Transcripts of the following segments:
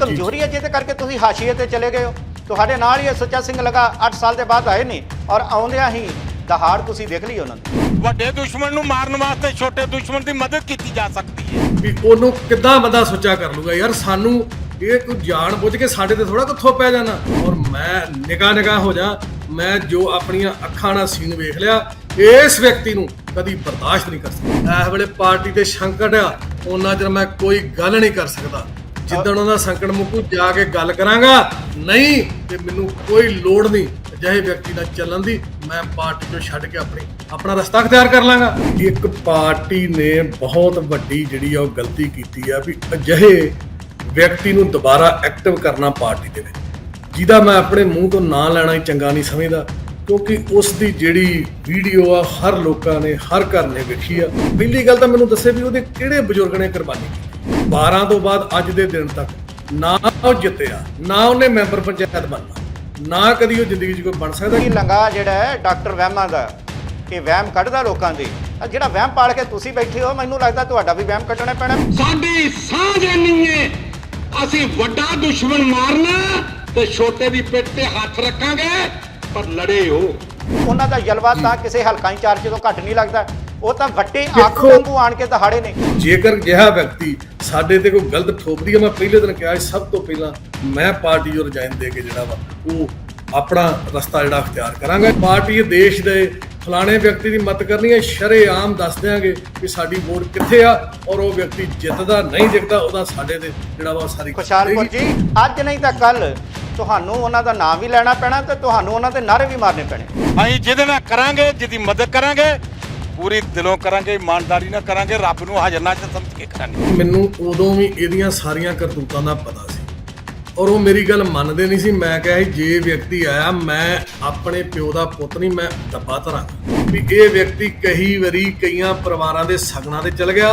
ਕਮਜ਼ੋਰੀ ਹੈ ਜਿਹਦੇ ਕਰਕੇ ਤੁਸੀਂ ਹਾਸ਼ੀਏ ਤੇ ਚਲੇ ਗਏ ਹੋ। ਤੁਹਾਡੇ ਨਾਲ ਹੀ ਇਹ ਸੁੱਚਾ ਸਿੰਘ ਲਗਾ 8 ਸਾਲ ਦੇ ਬਾਅਦ ਆਏ ਨੇ ਔਰ ਆਉਂਦਿਆਂ ਹੀ ਦਹਾੜ ਤੁਸੀਂ ਦੇਖ ਲਈ ਉਹਨਾਂ ਦੀ। ਵੱਡੇ ਦੁਸ਼ਮਣ ਨੂੰ ਮਾਰਨ ਵਾਸਤੇ ਛੋਟੇ ਦੁਸ਼ਮਣ ਦੀ ਮਦਦ ਕੀਤੀ ਜਾ ਸਕਦੀ ਹੈ। ਵੀ ਉਹਨੂੰ ਕਿੱਦਾਂ ਬੰਦਾ ਸੋਚਾ ਕਰ ਲੂਗਾ ਯਾਰ? ਸਾਨੂੰ ਇਹ ਕੋਈ ਜਾਣ ਬੁੱਝ ਕੇ ਸਾਡੇ ਤੇ ਥੋੜਾ ਕਿੱਥੋਂ ਪੈ ਜਾਣਾ? ਔਰ ਮੈਂ ਨਿਗਾਹ ਨਿਗਾਹ ਹੋ ਜਾ ਮੈਂ ਜੋ ਆਪਣੀਆਂ ਅੱਖਾਂ ਨਾਲ ਸੀਨ ਵੇਖ ਲਿਆ ਇਸ ਵਿਅਕਤੀ ਨੂੰ ਕਦੀ ਬਰਦਾਸ਼ਤ ਨਹੀਂ ਕਰ ਸਕਦਾ। ਇਸ ਵੇਲੇ ਪਾਰਟੀ ਤੇ ਸੰਕਟ ਆ ਉਹਨਾਂ ਚਿਰ ਮੈਂ ਕੋਈ ਗੱਲ ਨਹੀਂ ਕਰ ਸਕਦਾ। ਜਿੱਦਣ ਦਾ ਸੰਕਟ ਮੁੱਕੂ, ਜਾ ਕੇ ਗੱਲ ਕਰਾਂਗਾ। ਨਹੀਂ ਤੇ ਮੈਨੂੰ ਕੋਈ ਲੋੜ ਨਹੀਂ ਅਜਿਹੇ ਵਿਅਕਤੀ ਨਾਲ ਚੱਲਣ ਦੀ। ਮੈਂ ਪਾਰਟੀ ਨੂੰ ਛੱਡ ਕੇ ਆਪਣੀ, ਆਪਣਾ ਰਸਤਾ ਅਖਤਿਆਰ ਕਰ ਲਾਂਗਾ। ਇੱਕ ਪਾਰਟੀ ਨੇ ਬਹੁਤ ਵੱਡੀ ਜਿਹੜੀ ਆ ਉਹ ਗਲਤੀ ਕੀਤੀ ਆ ਵੀ ਅਜਿਹੇ ਵਿਅਕਤੀ ਨੂੰ ਦੁਬਾਰਾ ਐਕਟਿਵ ਕਰਨਾ ਪਾਰਟੀ ਦੇ ਵਿੱਚ। ਜਿਹਦਾ ਮੈਂ ਆਪਣੇ ਮੂੰਹ ਤੋਂ ਨਾਂ ਲੈਣਾ ਹੀ ਚੰਗਾ ਨਹੀਂ ਸਮਝਦਾ, ਕਿਉਂਕਿ ਉਸ ਦੀ ਜਿਹੜੀ ਵੀਡੀਓ ਆ, ਹਰ ਲੋਕਾਂ ਨੇ, ਹਰ ਘਰ ਨੇ ਵੇਖੀ ਆ। ਪਹਿਲੀ ਗੱਲ ਤਾਂ ਮੈਨੂੰ ਦੱਸੇ ਵੀ ਉਹਦੇ ਕਿਹੜੇ ਬਜ਼ੁਰਗ ਨੇ ਕੁਰਬਾਨੀ ਕੀਤੀ। 12 ਤੋਂ ਬਾਅਦ ਅੱਜ ਦੇ ਦਿਨ ਤੱਕ ਨਾ ਉਹ ਜਿੱਤਿਆ ਨਾ ਉਹਨੇ ਮੈਂਬਰ ਪੰਚਾਇਤ ਬਣਨਾ ਨਾ ਕਦੀ ਉਹ ਜ਼ਿੰਦਗੀ 'ਚ ਕੋਈ ਬਣ ਸਕਦਾ। ਇਹ ਲੰਗਾ ਜਿਹੜਾ ਹੈ ਡਾਕਟਰ ਵਹਿਮਾਂ ਦਾ ਇਹ ਵਹਿਮ ਕੱਢਦਾ ਲੋਕਾਂ ਦੇ? ਜਿਹੜਾ ਵਹਿਮ ਪਾਲ ਕੇ ਤੁਸੀਂ ਬੈਠੇ ਹੋ ਮੈਨੂੰ ਲੱਗਦਾ ਤੁਹਾਡਾ ਵੀ ਵਹਿਮ ਕੱਢਣਾ ਪੈਣਾ। ਸਾਡੀ ਸਾਂਝ ਨਹੀਂ ਹੈ ਅਸੀਂ ਵੱਡਾ ਦੁਸ਼ਮਣ ਮਾਰਨਾ ਤੇ ਛੋਟੇ ਦੀ ਪਿੱਠ ਤੇ ਹੱਥ ਰੱਖਾਂਗੇ ਪਰ ਲੜੇ ਹੋ। ਉਹਨਾਂ ਦਾ ਜਲਵਾ ਤਾਂ ਕਿਸੇ ਹਲਕਾ ਇੰਚਾਰਜ ਤੋਂ ਘੱਟ ਨਹੀਂ ਲੱਗਦਾ। ਉਹ ਤਾਂ ਵੱਡੇ ਆਗੂ ਦੇਖੋ- ਵਾਂਗੂ ਆਣ ਕੇ ਦਹਾੜੇ ਨੇ। ਜੇਕਰ ਜਿਹਾ ਵਿਅਕਤੀ ਸਾਡੇ ਤੇ ਕੋਈ ਗਲਤ ਠੋਕਦੀ ਹੈ ਮੈਂ ਪਹਿਲੇ ਦਿਨ ਕਿਹਾ ਸੀ ਸਭ ਤੋਂ ਪਹਿਲਾਂ ਮੈਂ ਪਾਰਟੀ ਨੂੰ ਰਜਾਇਨ ਦੇ ਕੇ ਜਿਹੜਾ ਵਾ ਉਹ ਆਪਣਾ ਰਸਤਾ ਜਿਹੜਾ ਅਖਤਿਆਰ ਕਰਾਂਗਾ। ਪਾਰਟੀ ਇਹ ਦੇਸ਼ ਦੇ ਫਲਾਣੇ ਵਿਅਕਤੀ ਦੀ ਮਦਦ ਕਰਨੀ ਹੈ ਸ਼ਰੇਆਮ ਦੱਸ ਦਿਆਂਗੇ ਕਿ ਸਾਡੀ ਵੋਟ ਕਿੱਥੇ ਆ ਔਰ ਉਹ ਵਿਅਕਤੀ ਜਿੱਤਦਾ ਨਹੀਂ ਜਿੱਤਦਾ ਉਹਦਾ ਸਾਡੇ ਤੇ ਜਿਹੜਾ ਵਾ ਸਾਰੀ ਖੁਸ਼ਹਾਲਪੁਰ ਜੀ ਅੱਜ ਨਹੀਂ ਤਾਂ ਕੱਲ ਤੁਹਾਨੂੰ ਉਹਨਾਂ ਦਾ ਨਾਮ ਵੀ ਲੈਣਾ ਪੈਣਾ ਤੇ ਤੁਹਾਨੂੰ ਉਹਨਾਂ ਦੇ ਨਾਰੇ ਵੀ ਮਾਰਨੇ ਪੈਣੇ। ਅਸੀਂ ਜਿਹਦੇ ਨਾਲ ਕਰਾਂਗੇ ਜਿਹਦੀ ਮਦਦ ਕਰਾਂਗੇ ਪੂਰੀ ਦਿਲੋਂ ਕਰਾਂਗੇ ਇਮਾਨਦਾਰੀ ਨਾਲ ਕਰਾਂਗੇ ਰੱਬ ਨੂੰ ਹਾਜ਼ਰ ਨਾਜ਼ਰ ਸਮਝ ਕੇ ਕਰਾਂਗੇ। ਮੈਨੂੰ ਉਦੋਂ ਵੀ ਇਹਦੀਆਂ ਸਾਰੀਆਂ ਕਰਤੂਤਾਂ ਦਾ ਪਤਾ ਸੀ। ਔਰ ਉਹ ਮੇਰੀ ਗੱਲ ਮੰਨਦੇ ਨਹੀਂ ਸੀ। ਮੈਂ ਕਿਹਾ ਸੀ ਜੇ ਵਿਅਕਤੀ ਆਇਆ ਮੈਂ ਆਪਣੇ ਪਿਓ ਦਾ ਪੁੱਤ ਨਹੀਂ ਮੈਂ ਦੱਬਾ ਧਰਾਂ ਵੀ ਇਹ ਵਿਅਕਤੀ ਕਈ ਵਾਰੀ ਕਈਆਂ ਪਰਿਵਾਰਾਂ ਦੇ ਸਗਨਾਂ ਤੇ ਚਲ ਗਿਆ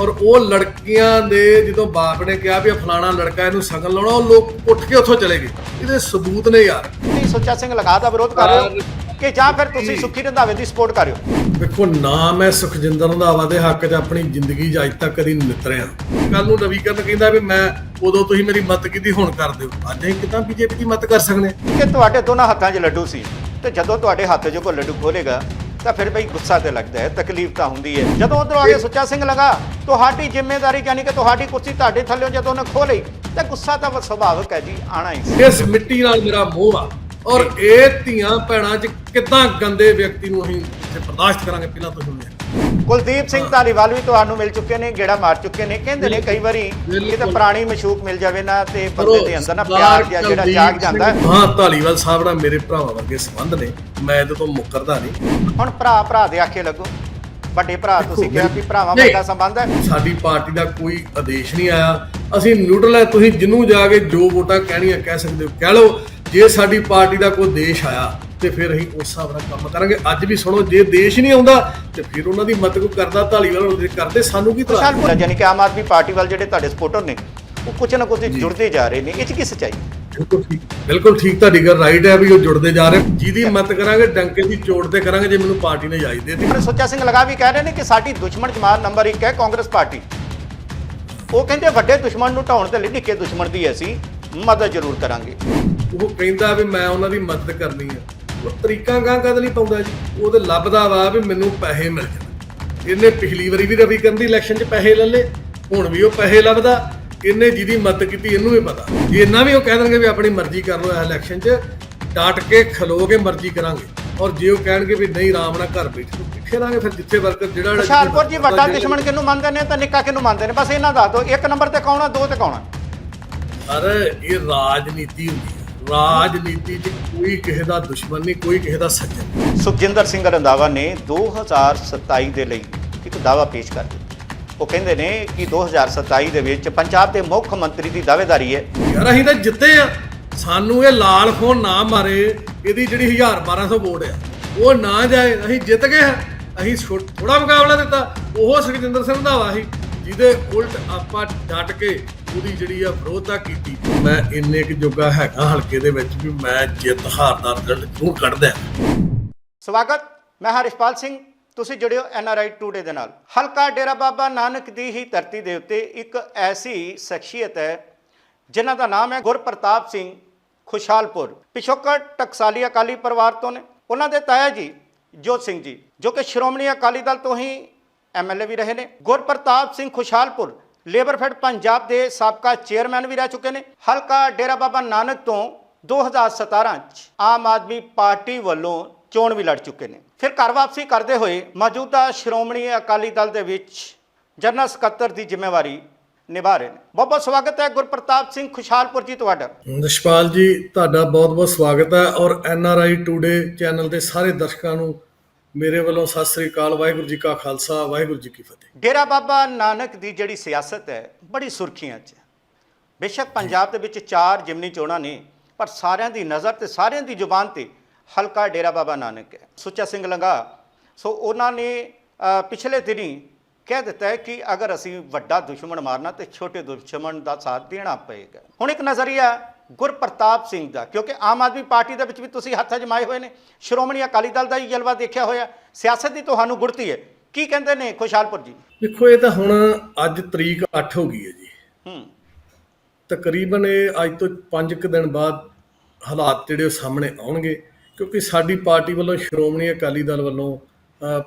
ਔਰ ਉਹ ਲੜਕੀਆਂ ਦੇ ਜਦੋਂ ਬਾਪ ਨੇ ਕਿਹਾ ਵੀ ਫਲਾਣਾ ਲੜਕਾ ਇਹਨੂੰ ਸਗਨ ਲਾਉਣਾ ਉਹ ਲੋਕ ਉੱਠ ਕੇ ਉੱਥੋਂ ਚਲੇ ਗਏ। ਇਹਦੇ ਸਬੂਤ ਨੇ ਯਾਰ। ਸੁੱਚਾ ਸਿੰਘ ਲਗਾ ਦਾ ਵਿਰੋਧ ਕਰ ਰਹੇ ਹੋ। ਕਿ ਜਾਂ ਫਿਰ ਤੁਸੀਂ ਸੁੱਖੀ ਰੰਧਾਵੇ ਦੀ ਸਪੋਰਟ ਕਰ ਰਹੇ ਹੋ? ਵੇਖੋ ਨਾ ਮੈਂ ਸੁਖਜਿੰਦਰ ਰੰਧਾਵਾ ਦੇ ਹੱਕ 'ਚ ਆਪਣੀ ਜ਼ਿੰਦਗੀ 'ਚ ਅੱਜ ਤੱਕ ਕਦੀ ਨਿਤਰਿਆ। ਕੱਲ ਨੂੰ ਨਵੀਕਰਨ ਕਹਿੰਦਾ ਵੀ ਮੈਂ ਉਦੋਂ ਤੁਸੀਂ ਮੇਰੀ ਮਦਦ ਕੀਤੀ ਹੁਣ ਕਰ ਦਿਓ। ਅੱਜ ਅਸੀਂ ਕਿਦਾਂ ਬੀਜੇਪੀ ਦੀ ਮਦਦ ਕਰ ਸਕਦੇ ਹਾਂ? ਕਿ ਤੁਹਾਡੇ ਦੋਨਾਂ ਹੱਥਾਂ 'ਚ ਲੱਡੂ ਸੀ ਤੇ ਜਦੋਂ ਤੁਹਾਡੇ ਹੱਥ 'ਚ ਕੋਈ ਲੱਡੂ ਖੋਲੇਗਾ ਤਾਂ ਫਿਰ ਬਈ ਗੁੱਸਾ ਤੇ ਲੱਗਦਾ ਹੈ ਤਕਲੀਫ ਤਾਂ ਹੁੰਦੀ ਹੈ। ਜਦੋਂ ਉਧਰੋਂ ਆ ਕੇ ਸੁੱਚਾ ਸਿੰਘ ਲਗਾ ਤੁਹਾਡੀ ਜ਼ਿੰਮੇਵਾਰੀ ਯਾਨੀ ਕਿ ਤੁਹਾਡੀ ਕੁਰਸੀ ਤੁਹਾਡੇ ਥੱਲੇੋਂ ਜਦੋਂ ਉਹਨੇ ਖੋਲੀ ਤਾਂ ਗੁੱਸਾ ਤਾਂ ਸੁਭਾਵਿਕ ਹੈ ਜੀ ਆਣਾ ਹੀ। ਇਸ ਮਿੱਟੀ ਨਾਲ ਮੇਰਾ ਮੋਹ ਆ। ਔਰ ਇਹ ਧੀਆਂ ਭੈਣਾਂ 'ਚ ਕਿਦਾਂ ਗੰਦੇ ਵਿਅਕਤੀ ਨੂੰ ਅਸੀਂ ਇੱਥੇ ਬਰਦਾਸ਼ਤ ਕਰਾਂਗੇ ਪਹਿਲਾਂ ਤੋਂ ਸੁਣਿਆ ਕੁਲਦੀਪ ਸਿੰਘ ਧਾਲੀਵਾਲ ਵੀ ਤੁਹਾਨੂੰ ਮਿਲ ਚੁੱਕੇ ਨੇ ਗੇੜਾ ਮਾਰ ਚੁੱਕੇ ਨੇ। ਕਹਿੰਦੇ ਨੇ ਕਈ ਵਾਰੀ। ਕਿਤੇ ਪੁਰਾਣੀ ਮਸ਼ੂਕ ਮਿਲ ਜਾਵੇ ਨਾ ਤੇ ਬੰਦੇ ਦੇ ਅੰਦਰ ਨਾ ਪਿਆਰ ਜਿਹਾ ਜਿਹੜਾ ਜਾਗ ਜਾਂਦਾ ਹੈ। ਧਾਲੀਵਾਲ ਸਾਹਿਬ ਨਾਲ ਮੇਰੇ ਭਰਾਵਾਂ ਵਰਗੇ ਸੰਬੰਧ ਨੇ। ਮੈਂ ਇਹਦੇ ਤੋਂ ਮੁੱਕਰਦਾ ਨਹੀਂ। ਹੁਣ ਭਰਾ ਭਰਾ ਦੇ ਆਖੇ ਲੱਗੋ। ਵੱਡੇ ਭਰਾ ਤੁਸੀਂ ਕਿਹਾ ਵੀ ਭਰਾਵਾਂ। ਵਰਗਾ ਸੰਬੰਧ ਹੈ। ਸਾਡੀ ਪਾਰਟੀ ਦਾ ਕੋਈ ਆਦੇਸ਼ ਨਹੀਂ ਆਇਆ। ਅਸੀਂ ਨਿਊਟਰਲ ਹੈ ਤੁਸੀਂ ਜਿੰਨੂੰ ਜਾ ਕੇ ਜੋ ਵੋਟਾਂ ਕਹਿਣੀਆਂ ਕਹਿ ਸਕਦੇ ਹੋ ਕਹਿ ਲਓ। ਜੇ ਸਾਡੀ ਪਾਰਟੀ ਦਾ ਕੋਈ ਦੇਸ਼ ਆਇਆ ਤੇ ਫਿਰ ਅਸੀਂ ਉਸ ਹਿਸਾਬ ਨਾਲ ਕੰਮ ਕਰਾਂਗੇ। ਅੱਜ ਵੀ ਸੁਣੋ ਜੇ ਦੇਸ਼ ਨਹੀਂ ਆਉਂਦਾ ਤੇ ਫਿਰ ਉਹਨਾਂ ਦੀ ਮਦਦ ਕੋਈ ਕਰਦਾ ਧਾਲੀਵਾਲ ਉਹਦੇ ਕਰਦੇ ਸਾਨੂੰ ਕੀ ਤਰਾ ਖੁਸ਼ਹਾਲ ਯਾਨੀ ਕਿ ਆਮ ਆਦਮੀ ਪਾਰਟੀ ਵੱਲ ਜਿਹੜੇ ਤੁਹਾਡੇ ਸਪੋਰਟਰ ਨੇ ਉਹ ਕੁਝ ਨਾ ਕੁਝ ਜੁੜਦੇ ਜਾ ਰਹੇ ਨੇ। ਇਹ ਚ ਕੀ ਸੱਚਾਈ? ਬਿਲਕੁਲ ਠੀਕ ਬਿਲਕੁਲ ਠੀਕ ਤੁਹਾਡੀ ਗੱਲ ਰਾਈਟ ਹੈ ਵੀ ਉਹ ਜੁੜਦੇ ਜਾ ਰਹੇ। ਜਿਹਦੀ ਮਦਦ ਕਰਾਂਗੇ ਡੰਕੇ ਦੀ ਚੋੜ ਤੇ ਕਰਾਂਗੇ ਜੇ ਮੈਨੂੰ ਪਾਰਟੀ ਨੇ ਇਜਾਜ਼ਤ ਦੇ ਦਿੱਤੀ। ਸੁੱਚਾ ਸਿੰਘ ਲਗਾ ਵੀ ਕਹਿ ਰਹੇ ਨੇ ਕਿ ਸਾਡੀ ਦੁਸ਼ਮਣ ਜਮਾਤ ਨੰਬਰ 1 ਹੈ ਕਾਂਗਰਸ ਪਾਰਟੀ। ਉਹ ਕਹਿੰਦੇ ਵੱਡੇ ਦੁਸ਼ਮਣ ਨੂੰ ਢਾਉਣ ਤੇ ਲਈ ਨਿੱਕੇ ਦੁਸ਼ਮਣ ਦੀ ਅਸੀਂ ਮਦਦ ਜ਼ਰੂਰ ਕਰਾਂਗੇ। ਉਹ ਕਹਿੰਦਾ ਵੀ ਮੈਂ ਉਹਨਾਂ ਦੀ ਮਦਦ ਕਰਨੀ ਹੈ ਉਹ ਤਰੀਕਾ ਗਾਂ ਕਦ ਨਹੀਂ ਪਾਉਂਦਾ ਜੀ। ਉਹ ਤੇ ਲੱਭਦਾ ਵਾ ਵੀ ਮੈਨੂੰ ਪੈਸੇ ਮਿਲ ਜਾਣ। ਇਹਨੇ ਪਿਛਲੀ ਵਾਰੀ ਵੀ ਰਵੀ ਕਰਨ ਦੀ ਇਲੈਕਸ਼ਨ 'ਚ ਪੈਸੇ ਲੈ ਲਏ। ਹੁਣ ਵੀ ਉਹ ਪੈਸੇ ਲੱਭਦਾ। ਇਹਨੇ ਜਿਹਦੀ ਮਦਦ ਕੀਤੀ ਇਹਨੂੰ ਵੀ ਪਤਾ। ਜੇ ਇੰਨਾ ਵੀ ਉਹ ਕਹਿ ਦੇਣਗੇ ਵੀ ਆਪਣੀ ਮਰਜ਼ੀ ਕਰ ਲਓ ਇਸ ਇਲੈਕਸ਼ਨ 'ਚ ਡਟ ਕੇ ਖਲੋ ਕੇ ਮਰਜ਼ੀ ਕਰਾਂਗੇ। ਔਰ ਜੇ ਉਹ ਕਹਿਣਗੇ ਵੀ ਨਹੀਂ ਆਰਾਮ ਨਾਲ ਘਰ ਬੈਠੋ ਪਿੱਛੇ ਰਾਂਗੇ ਫਿਰ ਜਿੱਥੇ ਵਰਕਰ ਜਿਹੜਾ ਹੁਸ਼ਿਆਰਪੁਰ ਜੀ ਵੱਡਾ ਦੁਸ਼ਮਣ ਕਿਹਨੂੰ ਮੰਨਦੇ ਨੇ ਤਾਂ ਨਿੱਕਾ ਕਿਹਨੂੰ ਮੰਨਦੇ ਨੇ? ਬਸ ਇਹਨਾਂ ਦੱਸ ਦਿਓ। ਇੱਕ ਨੰਬਰ ਤੇ ਕੌਣ ਆ? ਦੋ ਤੇ ਕੌਣ ਆ? ਅਰੇ ਇਹ ਰਾਜਨੀਤੀ ਹੁੰਦੀ ਹੈ। ਰਾਜਨੀਤੀ 'ਚ ਕੋਈ ਕਿਸੇ ਦਾ ਦੁਸ਼ਮਣ ਨਹੀਂ ਕੋਈ ਕਿਸੇ ਦਾ ਸੱਜਣ। ਸੁਖਜਿੰਦਰ ਸਿੰਘ ਰੰਧਾਵਾ ਨੇ 2027 ਦੇ ਲਈ ਇੱਕ ਦਾਅਵਾ ਪੇਸ਼ ਕਰ ਦਿੱਤਾ। ਉਹ ਕਹਿੰਦੇ ਨੇ ਕਿ 2027 ਦੇ ਵਿੱਚ ਪੰਜਾਬ ਦੇ ਮੁੱਖ ਮੰਤਰੀ ਦੀ ਦਾਅਵੇਦਾਰੀ ਹੈ। ਯਾਰ ਅਸੀਂ ਤਾਂ ਜਿੱਤੇ ਆ। ਸਾਨੂੰ ਇਹ ਲਾਲ ਫੋਨ ਨਾ ਮਾਰੇ ਇਹਦੀ ਜਿਹੜੀ 1000 1200 ਵੋਟ ਆ ਉਹ ਨਾ ਜਾਏ। ਅਸੀਂ ਜਿੱਤ ਗਏ ਆ। ਅਸੀਂ ਥੋੜਾ ਮੁਕਾਬਲਾ ਦਿੱਤਾ। ਉਹ ਸੁਖਜਿੰਦਰ ਸਿੰਘ ਰੰਧਾਵਾ ਸੀ ਜਿਹਦੇ ਉਲਟ ਆਪਾਂ ਡਟ ਕੇ ਉਹਦੀ ਜਿਹੜੀ ਆ ਵਿਰੋਧਤਾ ਕੀਤੀ, ਮੈਂ ਇੰਨੇ ਕੁ ਜੋਗਾ ਹੈਗਾ ਹਲਕੇ ਦੇ ਵਿੱਚ ਵੀ ਮੈਂ ਜਿੱਤ ਹਾਰ ਦਾ ਰਿਜ਼ਲਟ ਜ਼ਰੂਰ ਕੱਢਦਾ। ਸਵਾਗਤ, ਮੈਂ ਹਰਿਸ਼ਪਾਲ ਸਿੰਘ। ਤੁਸੀਂ ਜੁੜਿਓ ਐਨਆਰਆਈ ਟੂਡੇ ਦੇ ਨਾਲ। ਹਲਕਾ ਡੇਰਾ ਬਾਬਾ ਨਾਨਕ ਦੀ ਹੀ ਧਰਤੀ ਦੇ ਉੱਤੇ ਇੱਕ ਐਸੀ ਸ਼ਖਸੀਅਤ ਹੈ, ਜਿਨ੍ਹਾਂ ਦਾ ਨਾਮ ਹੈ ਗੁਰਪ੍ਰਤਾਪ ਸਿੰਘ ਖੁਸ਼ਹਾਲਪੁਰ। ਪਿਛੋਕੜ ਟਕਸਾਲੀ ਅਕਾਲੀ ਪਰਿਵਾਰ ਤੋਂ ਨੇ। ਉਹਨਾਂ ਦੇ ਤਾਇਆ ਜੀ, ਜੋਤ ਸਿੰਘ ਜੀ, ਜੋ ਕਿ ਸ਼੍ਰੋਮਣੀ ਅਕਾਲੀ ਦਲ ਤੋਂ ਹੀ ਐਮਐਲਏ ਵੀ ਰਹੇ ਨੇ। ਗੁਰਪ੍ਰਤਾਪ ਸਿੰਘ ਖੁਸ਼ਹਾਲਪੁਰ ਲੇਬਰ ਫੈਡ ਪੰਜਾਬ ਦੇ ਸਾਬਕਾ ਚੇਅਰਮੈਨ ਵੀ ਰਹਿ ਚੁੱਕੇ ਨੇ। ਹਲਕਾ ਡੇਰਾ ਬਾਬਾ ਨਾਨਕ ਤੋਂ 2017 ਚ ਆਮ ਆਦਮੀ ਪਾਰਟੀ ਵੱਲੋਂ ਚੋਣ ਵੀ ਲੜ ਚੁੱਕੇ ਨੇ। ਫਿਰ ਘਰ ਵਾਪਸੀ ਕਰਦੇ ਹੋਏ ਮੌਜੂਦਾ ਸ਼੍ਰੋਮਣੀ ਅਕਾਲੀ ਦਲ ਦੇ ਵਿੱਚ ਜਨਰਲ ਸਕੱਤਰ ਦੀ ਜ਼ਿੰਮੇਵਾਰੀ ਨਿਭਾ ਰਹੇ ਨੇ। ਬਹੁਤ ਬਹੁਤ ਸਵਾਗਤ ਹੈ ਗੁਰਪ੍ਰਤਾਪ ਸਿੰਘ ਖੁਸ਼ਹਾਲਪੁਰ ਜੀ ਤੁਹਾਡਾ। ਨਿਸ਼ਪਾਲ ਜੀ, ਤੁਹਾਡਾ ਬਹੁਤ-ਬਹੁਤ ਸਵਾਗਤ ਹੈ ਔਰ N R I today channel ਦੇ ਸਾਰੇ ਦਰਸ਼ਕਾਂ ਨੂੰ ਮੇਰੇ ਵੱਲੋਂ ਸਤਿ ਸ੍ਰੀ ਅਕਾਲ, ਵਾਹਿਗੁਰੂ ਜੀ ਕਾ ਖਾਲਸਾ, ਵਾਹਿਗੁਰੂ ਜੀ ਕੀ ਫਤਿਹ। ਡੇਰਾ ਬਾਬਾ ਨਾਨਕ ਦੀ ਜਿਹੜੀ ਸਿਆਸਤ ਹੈ, ਬੜੀ ਸੁਰਖੀਆਂ 'ਚ ਬੇਸ਼ੱਕ ਪੰਜਾਬ ਦੇ ਵਿੱਚ ਚਾਰ ਜਿਮਨੀ ਚੋਣਾਂ ਨੇ, ਪਰ ਸਾਰਿਆਂ ਦੀ ਨਜ਼ਰ ਤੇ, ਸਾਰਿਆਂ ਦੀ ਜ਼ੁਬਾਨ ਤੇ ਹਲਕਾ ਡੇਰਾ ਬਾਬਾ ਨਾਨਕ ਹੈ। ਸੁੱਚਾ ਸਿੰਘ ਲੰਗਾ, ਸੋ ਉਹਨਾਂ ਨੇ ਪਿਛਲੇ ਦਿਨੀ ਕਹਿ ਦਿੱਤਾ ਹੈ ਕਿ ਅਗਰ ਅਸੀਂ ਵੱਡਾ ਦੁਸ਼ਮਣ ਮਾਰਨਾ ਤੇ ਛੋਟੇ ਦੁਸ਼ਮਣ ਦਾ ਸਾਥ ਦੇਣਾ ਪਏਗਾ। ਹੁਣ ਇੱਕ ਨਜ਼ਰੀਆ ਗੁਰਪ੍ਰਤਾਪ ਸਿੰਘ ਦਾ ਕਿਉਂਕਿ ਆਮ ਆਦਮੀ ਪਾਰਟੀ ਦੇ ਵਿੱਚ ਵੀ ਤੁਸੀਂ ਹੱਥ ਅਜਮਾਏ ਹੋਏ ਨੇ। ਸ਼੍ਰੋਮਣੀ ਅਕਾਲੀ ਦਲ ਦਾ ਹੀ ਜਲਵਾ ਦੇਖਿਆ ਹੋਇਆ। ਸਿਆਸਤ ਦੀ ਤੁਹਾਨੂੰ ਗੁੜਤੀ ਹੈ। ਕੀ ਕਹਿੰਦੇ ਨੇ ਖੁਸ਼ਹਾਲਪੁਰ ਜੀ? ਦੇਖੋ ਇਹ ਤਾਂ ਹੁਣ ਅੱਜ ਤਰੀਕ 8 ਹੋ ਗਈ ਹੈ ਜੀ। ਹੂੰ। ਤਕਰੀਬਨ ਇਹ ਅੱਜ ਤੋਂ 5 ਕੁ ਦਿਨ ਬਾਅਦ ਹਾਲਾਤ ਜਿਹੜੇ ਸਾਹਮਣੇ ਆਉਣਗੇ ਕਿਉਂਕਿ ਸਾਡੀ ਪਾਰਟੀ ਵੱਲੋਂ ਸ਼੍ਰੋਮਣੀ ਅਕਾਲੀ ਦਲ ਵੱਲੋਂ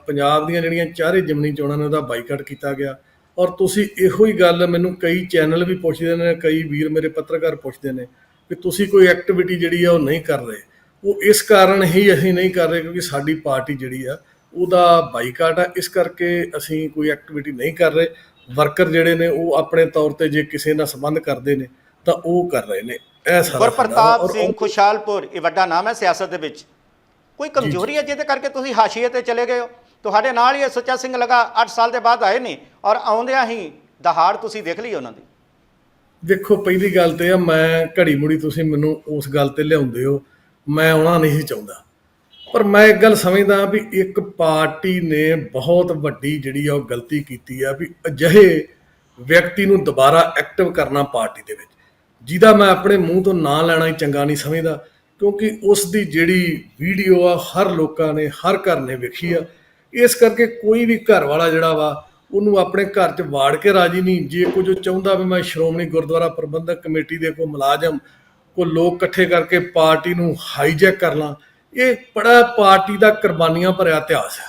ਪੰਜਾਬ ਦੀਆਂ ਜਿਹੜੀਆਂ ਚਾਰੇ ਜਿਮਨੀ ਚੋਣਾਂ ਨੇ ਉਹਦਾ ਬਾਈਕਾਟ ਕੀਤਾ ਗਿਆ। ਔਰ ਤੁਸੀਂ ਇਹੋ ਹੀ ਗੱਲ ਮੈਨੂੰ ਕਈ ਚੈਨਲ ਵੀ ਪੁੱਛਦੇ ਨੇ ਕਈ ਵੀਰ ਮੇਰੇ ਪੱਤਰਕਾਰ ਪੁੱਛਦੇ ਨੇ। ਕਿ ਤੁਸੀਂ ਕੋਈ ਐਕਟੀਵਿਟੀ ਜਿਹੜੀ ਆ ਉਹ ਨਹੀਂ ਕਰ ਰਹੇ। ਉਹ ਇਸ ਕਾਰਨ ਹੀ ਅਸੀਂ ਨਹੀਂ ਕਰ ਰਹੇ ਕਿਉਂਕਿ ਸਾਡੀ ਪਾਰਟੀ ਜਿਹੜੀ ਆ ਉਹਦਾ ਬਾਈਕਾਟ ਆ। ਇਸ ਕਰਕੇ ਅਸੀਂ ਕੋਈ ਐਕਟੀਵਿਟੀ ਨਹੀਂ ਕਰ ਰਹੇ। ਵਰਕਰ ਜਿਹੜੇ ਨੇ ਉਹ ਆਪਣੇ ਤੌਰ ਤੇ ਜੇ ਕਿਸੇ ਨਾਲ ਸੰਬੰਧ ਕਰਦੇ ਨੇ ਤਾਂ ਉਹ ਕਰ ਰਹੇ ਨੇ। ਇਹ ਸਾਰਾ। ਗੁਰਪ੍ਰਤਾਪ ਸਿੰਘ ਖੁਸ਼ਹਾਲਪੁਰ ਇਹ ਵੱਡਾ ਨਾਮ ਹੈ ਸਿਆਸਤ ਦੇ ਵਿੱਚ। ਕੋਈ ਕਮਜ਼ੋਰੀ ਹੈ ਜਿਹਦੇ ਕਰਕੇ ਤੁਸੀਂ ਹਾਸ਼ੀਏ ਤੇ ਚਲੇ ਗਏ ਹੋ? ਤੁਹਾਡੇ ਨਾਲ ਹੀ ਸੁੱਚਾ ਸਿੰਘ ਲਗਾ 8 ਸਾਲ ਦੇ ਬਾਅਦ ਆਏ ਨੇ ਔਰ ਆਉਂਦਿਆਂ ਹੀ ਦਹਾੜ ਤੁਸੀਂ ਦੇਖ ਲਈ ਉਹਨਾਂ ਦੀ। ਦੇਖੋ, ਪਹਿਲੀ ਗੱਲ ਤੇ ਆ, ਮੈਂ ਘੜੀ ਮੁੜੀ ਤੁਸੀਂ ਮੈਨੂੰ ਉਸ ਗੱਲ ਤੇ ਲਿਆਉਂਦੇ ਹੋ, ਮੈਂ ਆਉਣਾ ਨਹੀਂ ਚਾਹੁੰਦਾ। ਪਰ ਮੈਂ ਇੱਕ ਗੱਲ ਸਮਝਦਾ ਵੀ ਇੱਕ ਪਾਰਟੀ ਨੇ ਬਹੁਤ ਵੱਡੀ ਜਿਹੜੀ ਆ ਉਹ ਗਲਤੀ ਕੀਤੀ ਆ ਵੀ ਅਜਿਹੇ ਵਿਅਕਤੀ ਨੂੰ ਦੁਬਾਰਾ ਐਕਟਿਵ ਕਰਨਾ ਪਾਰਟੀ ਦੇ ਵਿੱਚ। ਜਿਹਦਾ ਮੈਂ ਆਪਣੇ ਮੂੰਹ ਤੋਂ ਨਾਂ ਲੈਣਾ ਹੀ ਚੰਗਾ ਨਹੀਂ ਸਮਝਦਾ, ਕਿਉਂਕਿ ਉਸ ਦੀ ਜਿਹੜੀ ਵੀਡੀਓ ਆ, ਹਰ ਲੋਕਾਂ ਨੇ, ਹਰ ਘਰ ਨੇ ਵੇਖੀ ਆ। ਇਸ ਕਰਕੇ ਕੋਈ ਵੀ ਘਰ ਵਾਲਾ ਜਿਹੜਾ ਵਾ ਉਹਨੂੰ ਆਪਣੇ ਘਰ 'ਚ ਵਾੜ ਕੇ ਰਾਜੀ ਨਹੀਂ। ਜੇ ਕੁਝ ਉਹ ਚਾਹੁੰਦਾ ਵੀ ਮੈਂ ਸ਼੍ਰੋਮਣੀ ਗੁਰਦੁਆਰਾ ਪ੍ਰਬੰਧਕ ਕਮੇਟੀ ਦੇ ਕੋ ਮੁਲਾਜ਼ਮ ਕੋ ਲੋਕ ਇਕੱਠੇ ਕਰਕੇ ਪਾਰਟੀ ਨੂੰ ਹਾਈਜੈਕ ਕਰ ਲਾਂ, ਇਹ ਬੜਾ ਪਾਰਟੀ ਦਾ ਕੁਰਬਾਨੀਆਂ ਭਰਿਆ ਇਤਿਹਾਸ ਹੈ।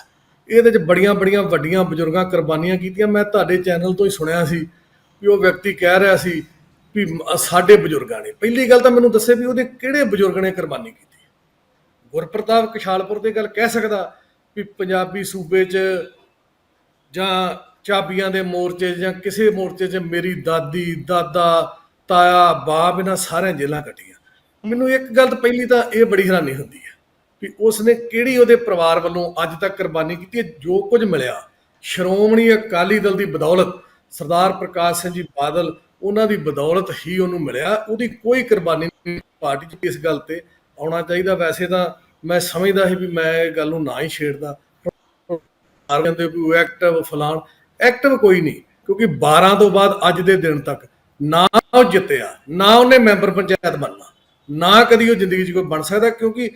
ਇਹਦੇ 'ਚ ਬੜੀਆਂ ਬੜੀਆਂ ਵੱਡੀਆਂ ਬਜ਼ੁਰਗਾਂ ਕੁਰਬਾਨੀਆਂ ਕੀਤੀਆਂ। ਮੈਂ ਤੁਹਾਡੇ ਚੈਨਲ ਤੋਂ ਹੀ ਸੁਣਿਆ ਸੀ ਵੀ ਉਹ ਵਿਅਕਤੀ ਕਹਿ ਰਿਹਾ ਸੀ ਵੀ ਸਾਡੇ ਬਜ਼ੁਰਗਾਂ ਨੇ। ਪਹਿਲੀ ਗੱਲ ਤਾਂ ਮੈਨੂੰ ਦੱਸੇ ਵੀ ਉਹਦੇ ਕਿਹੜੇ ਬਜ਼ੁਰਗ ਨੇ ਕੁਰਬਾਨੀ ਕੀਤੀ। ਗੁਰਪ੍ਰਤਾਪ ਕਸ਼ਾਲਪੁਰ ਦੀ ਗੱਲ ਕਹਿ ਸਕਦਾ ਵੀ ਪੰਜਾਬੀ ਸੂਬੇ 'ਚ ਜਾਂ ਚਾਬੀਆਂ ਦੇ ਮੋਰਚੇ ਜਾਂ ਕਿਸੇ ਮੋਰਚੇ 'ਚ ਮੇਰੀ ਦਾਦੀ, ਦਾਦਾ, ਤਾਇਆ, ਬਾਪ ਇਹਨਾਂ ਸਾਰਿਆਂ ਜੇਲਾਂ ਕੱਟੀਆਂ ਮੈਨੂੰ ਇੱਕ ਗੱਲ ਤਾਂ ਪਹਿਲੀ ਤਾਂ ਇਹ ਬੜੀ ਹੈਰਾਨੀ ਹੁੰਦੀ ਹੈ ਵੀ ਉਸਨੇ ਕਿਹੜੀ ਉਹਦੇ ਪਰਿਵਾਰ ਵੱਲੋਂ ਅੱਜ ਤੱਕ ਕੁਰਬਾਨੀ ਕੀਤੀ ਹੈ, ਜੋ ਕੁਝ ਮਿਲਿਆ। ਸ਼੍ਰੋਮਣੀ ਅਕਾਲੀ ਦਲ ਦੀ ਬਦੌਲਤ, ਸਰਦਾਰ ਪ੍ਰਕਾਸ਼ ਸਿੰਘ ਜੀ ਬਾਦਲ, ਉਹਨਾਂ ਦੀ ਬਦੌਲਤ ਹੀ ਉਹਨੂੰ ਮਿਲਿਆ। ਉਹਦੀ ਕੋਈ ਕੁਰਬਾਨੀ ਨਹੀਂ ਪਾਰਟੀ 'ਚ ਇਸ ਗੱਲ ਤੇ ਆਉਣਾ ਚਾਹੀਦਾ। ਵੈਸੇ ਤਾਂ ਮੈਂ ਸਮਝਦਾ ਸੀ ਵੀ ਮੈਂ ਇਹ ਗੱਲ ਨੂੰ ਨਾ ਹੀ ਛੇੜਦਾ। ਆਰ ਕਹਿੰਦੇ ਵੀ ਐਕਟਿਵ ਫਲਾਣ ਐਕਟਿਵ ਕੋਈ ਨਹੀਂ, ਕਿਉਂਕਿ 12 ਤੋਂ ਬਾਅਦ ਅੱਜ ਦੇ ਦਿਨ ਤੱਕ ਨਾ ਉਹ ਜਿੱਤਿਆ, ਨਾ ਉਹਨੇ ਮੈਂਬਰ ਪੰਚਾਇਤ ਬਣਨਾ, ਨਾ ਕਦੀ ਉਹ ਜ਼ਿੰਦਗੀ 'ਚ ਕੋਈ ਬਣ ਸਕਦਾ, ਕਿਉਂਕਿ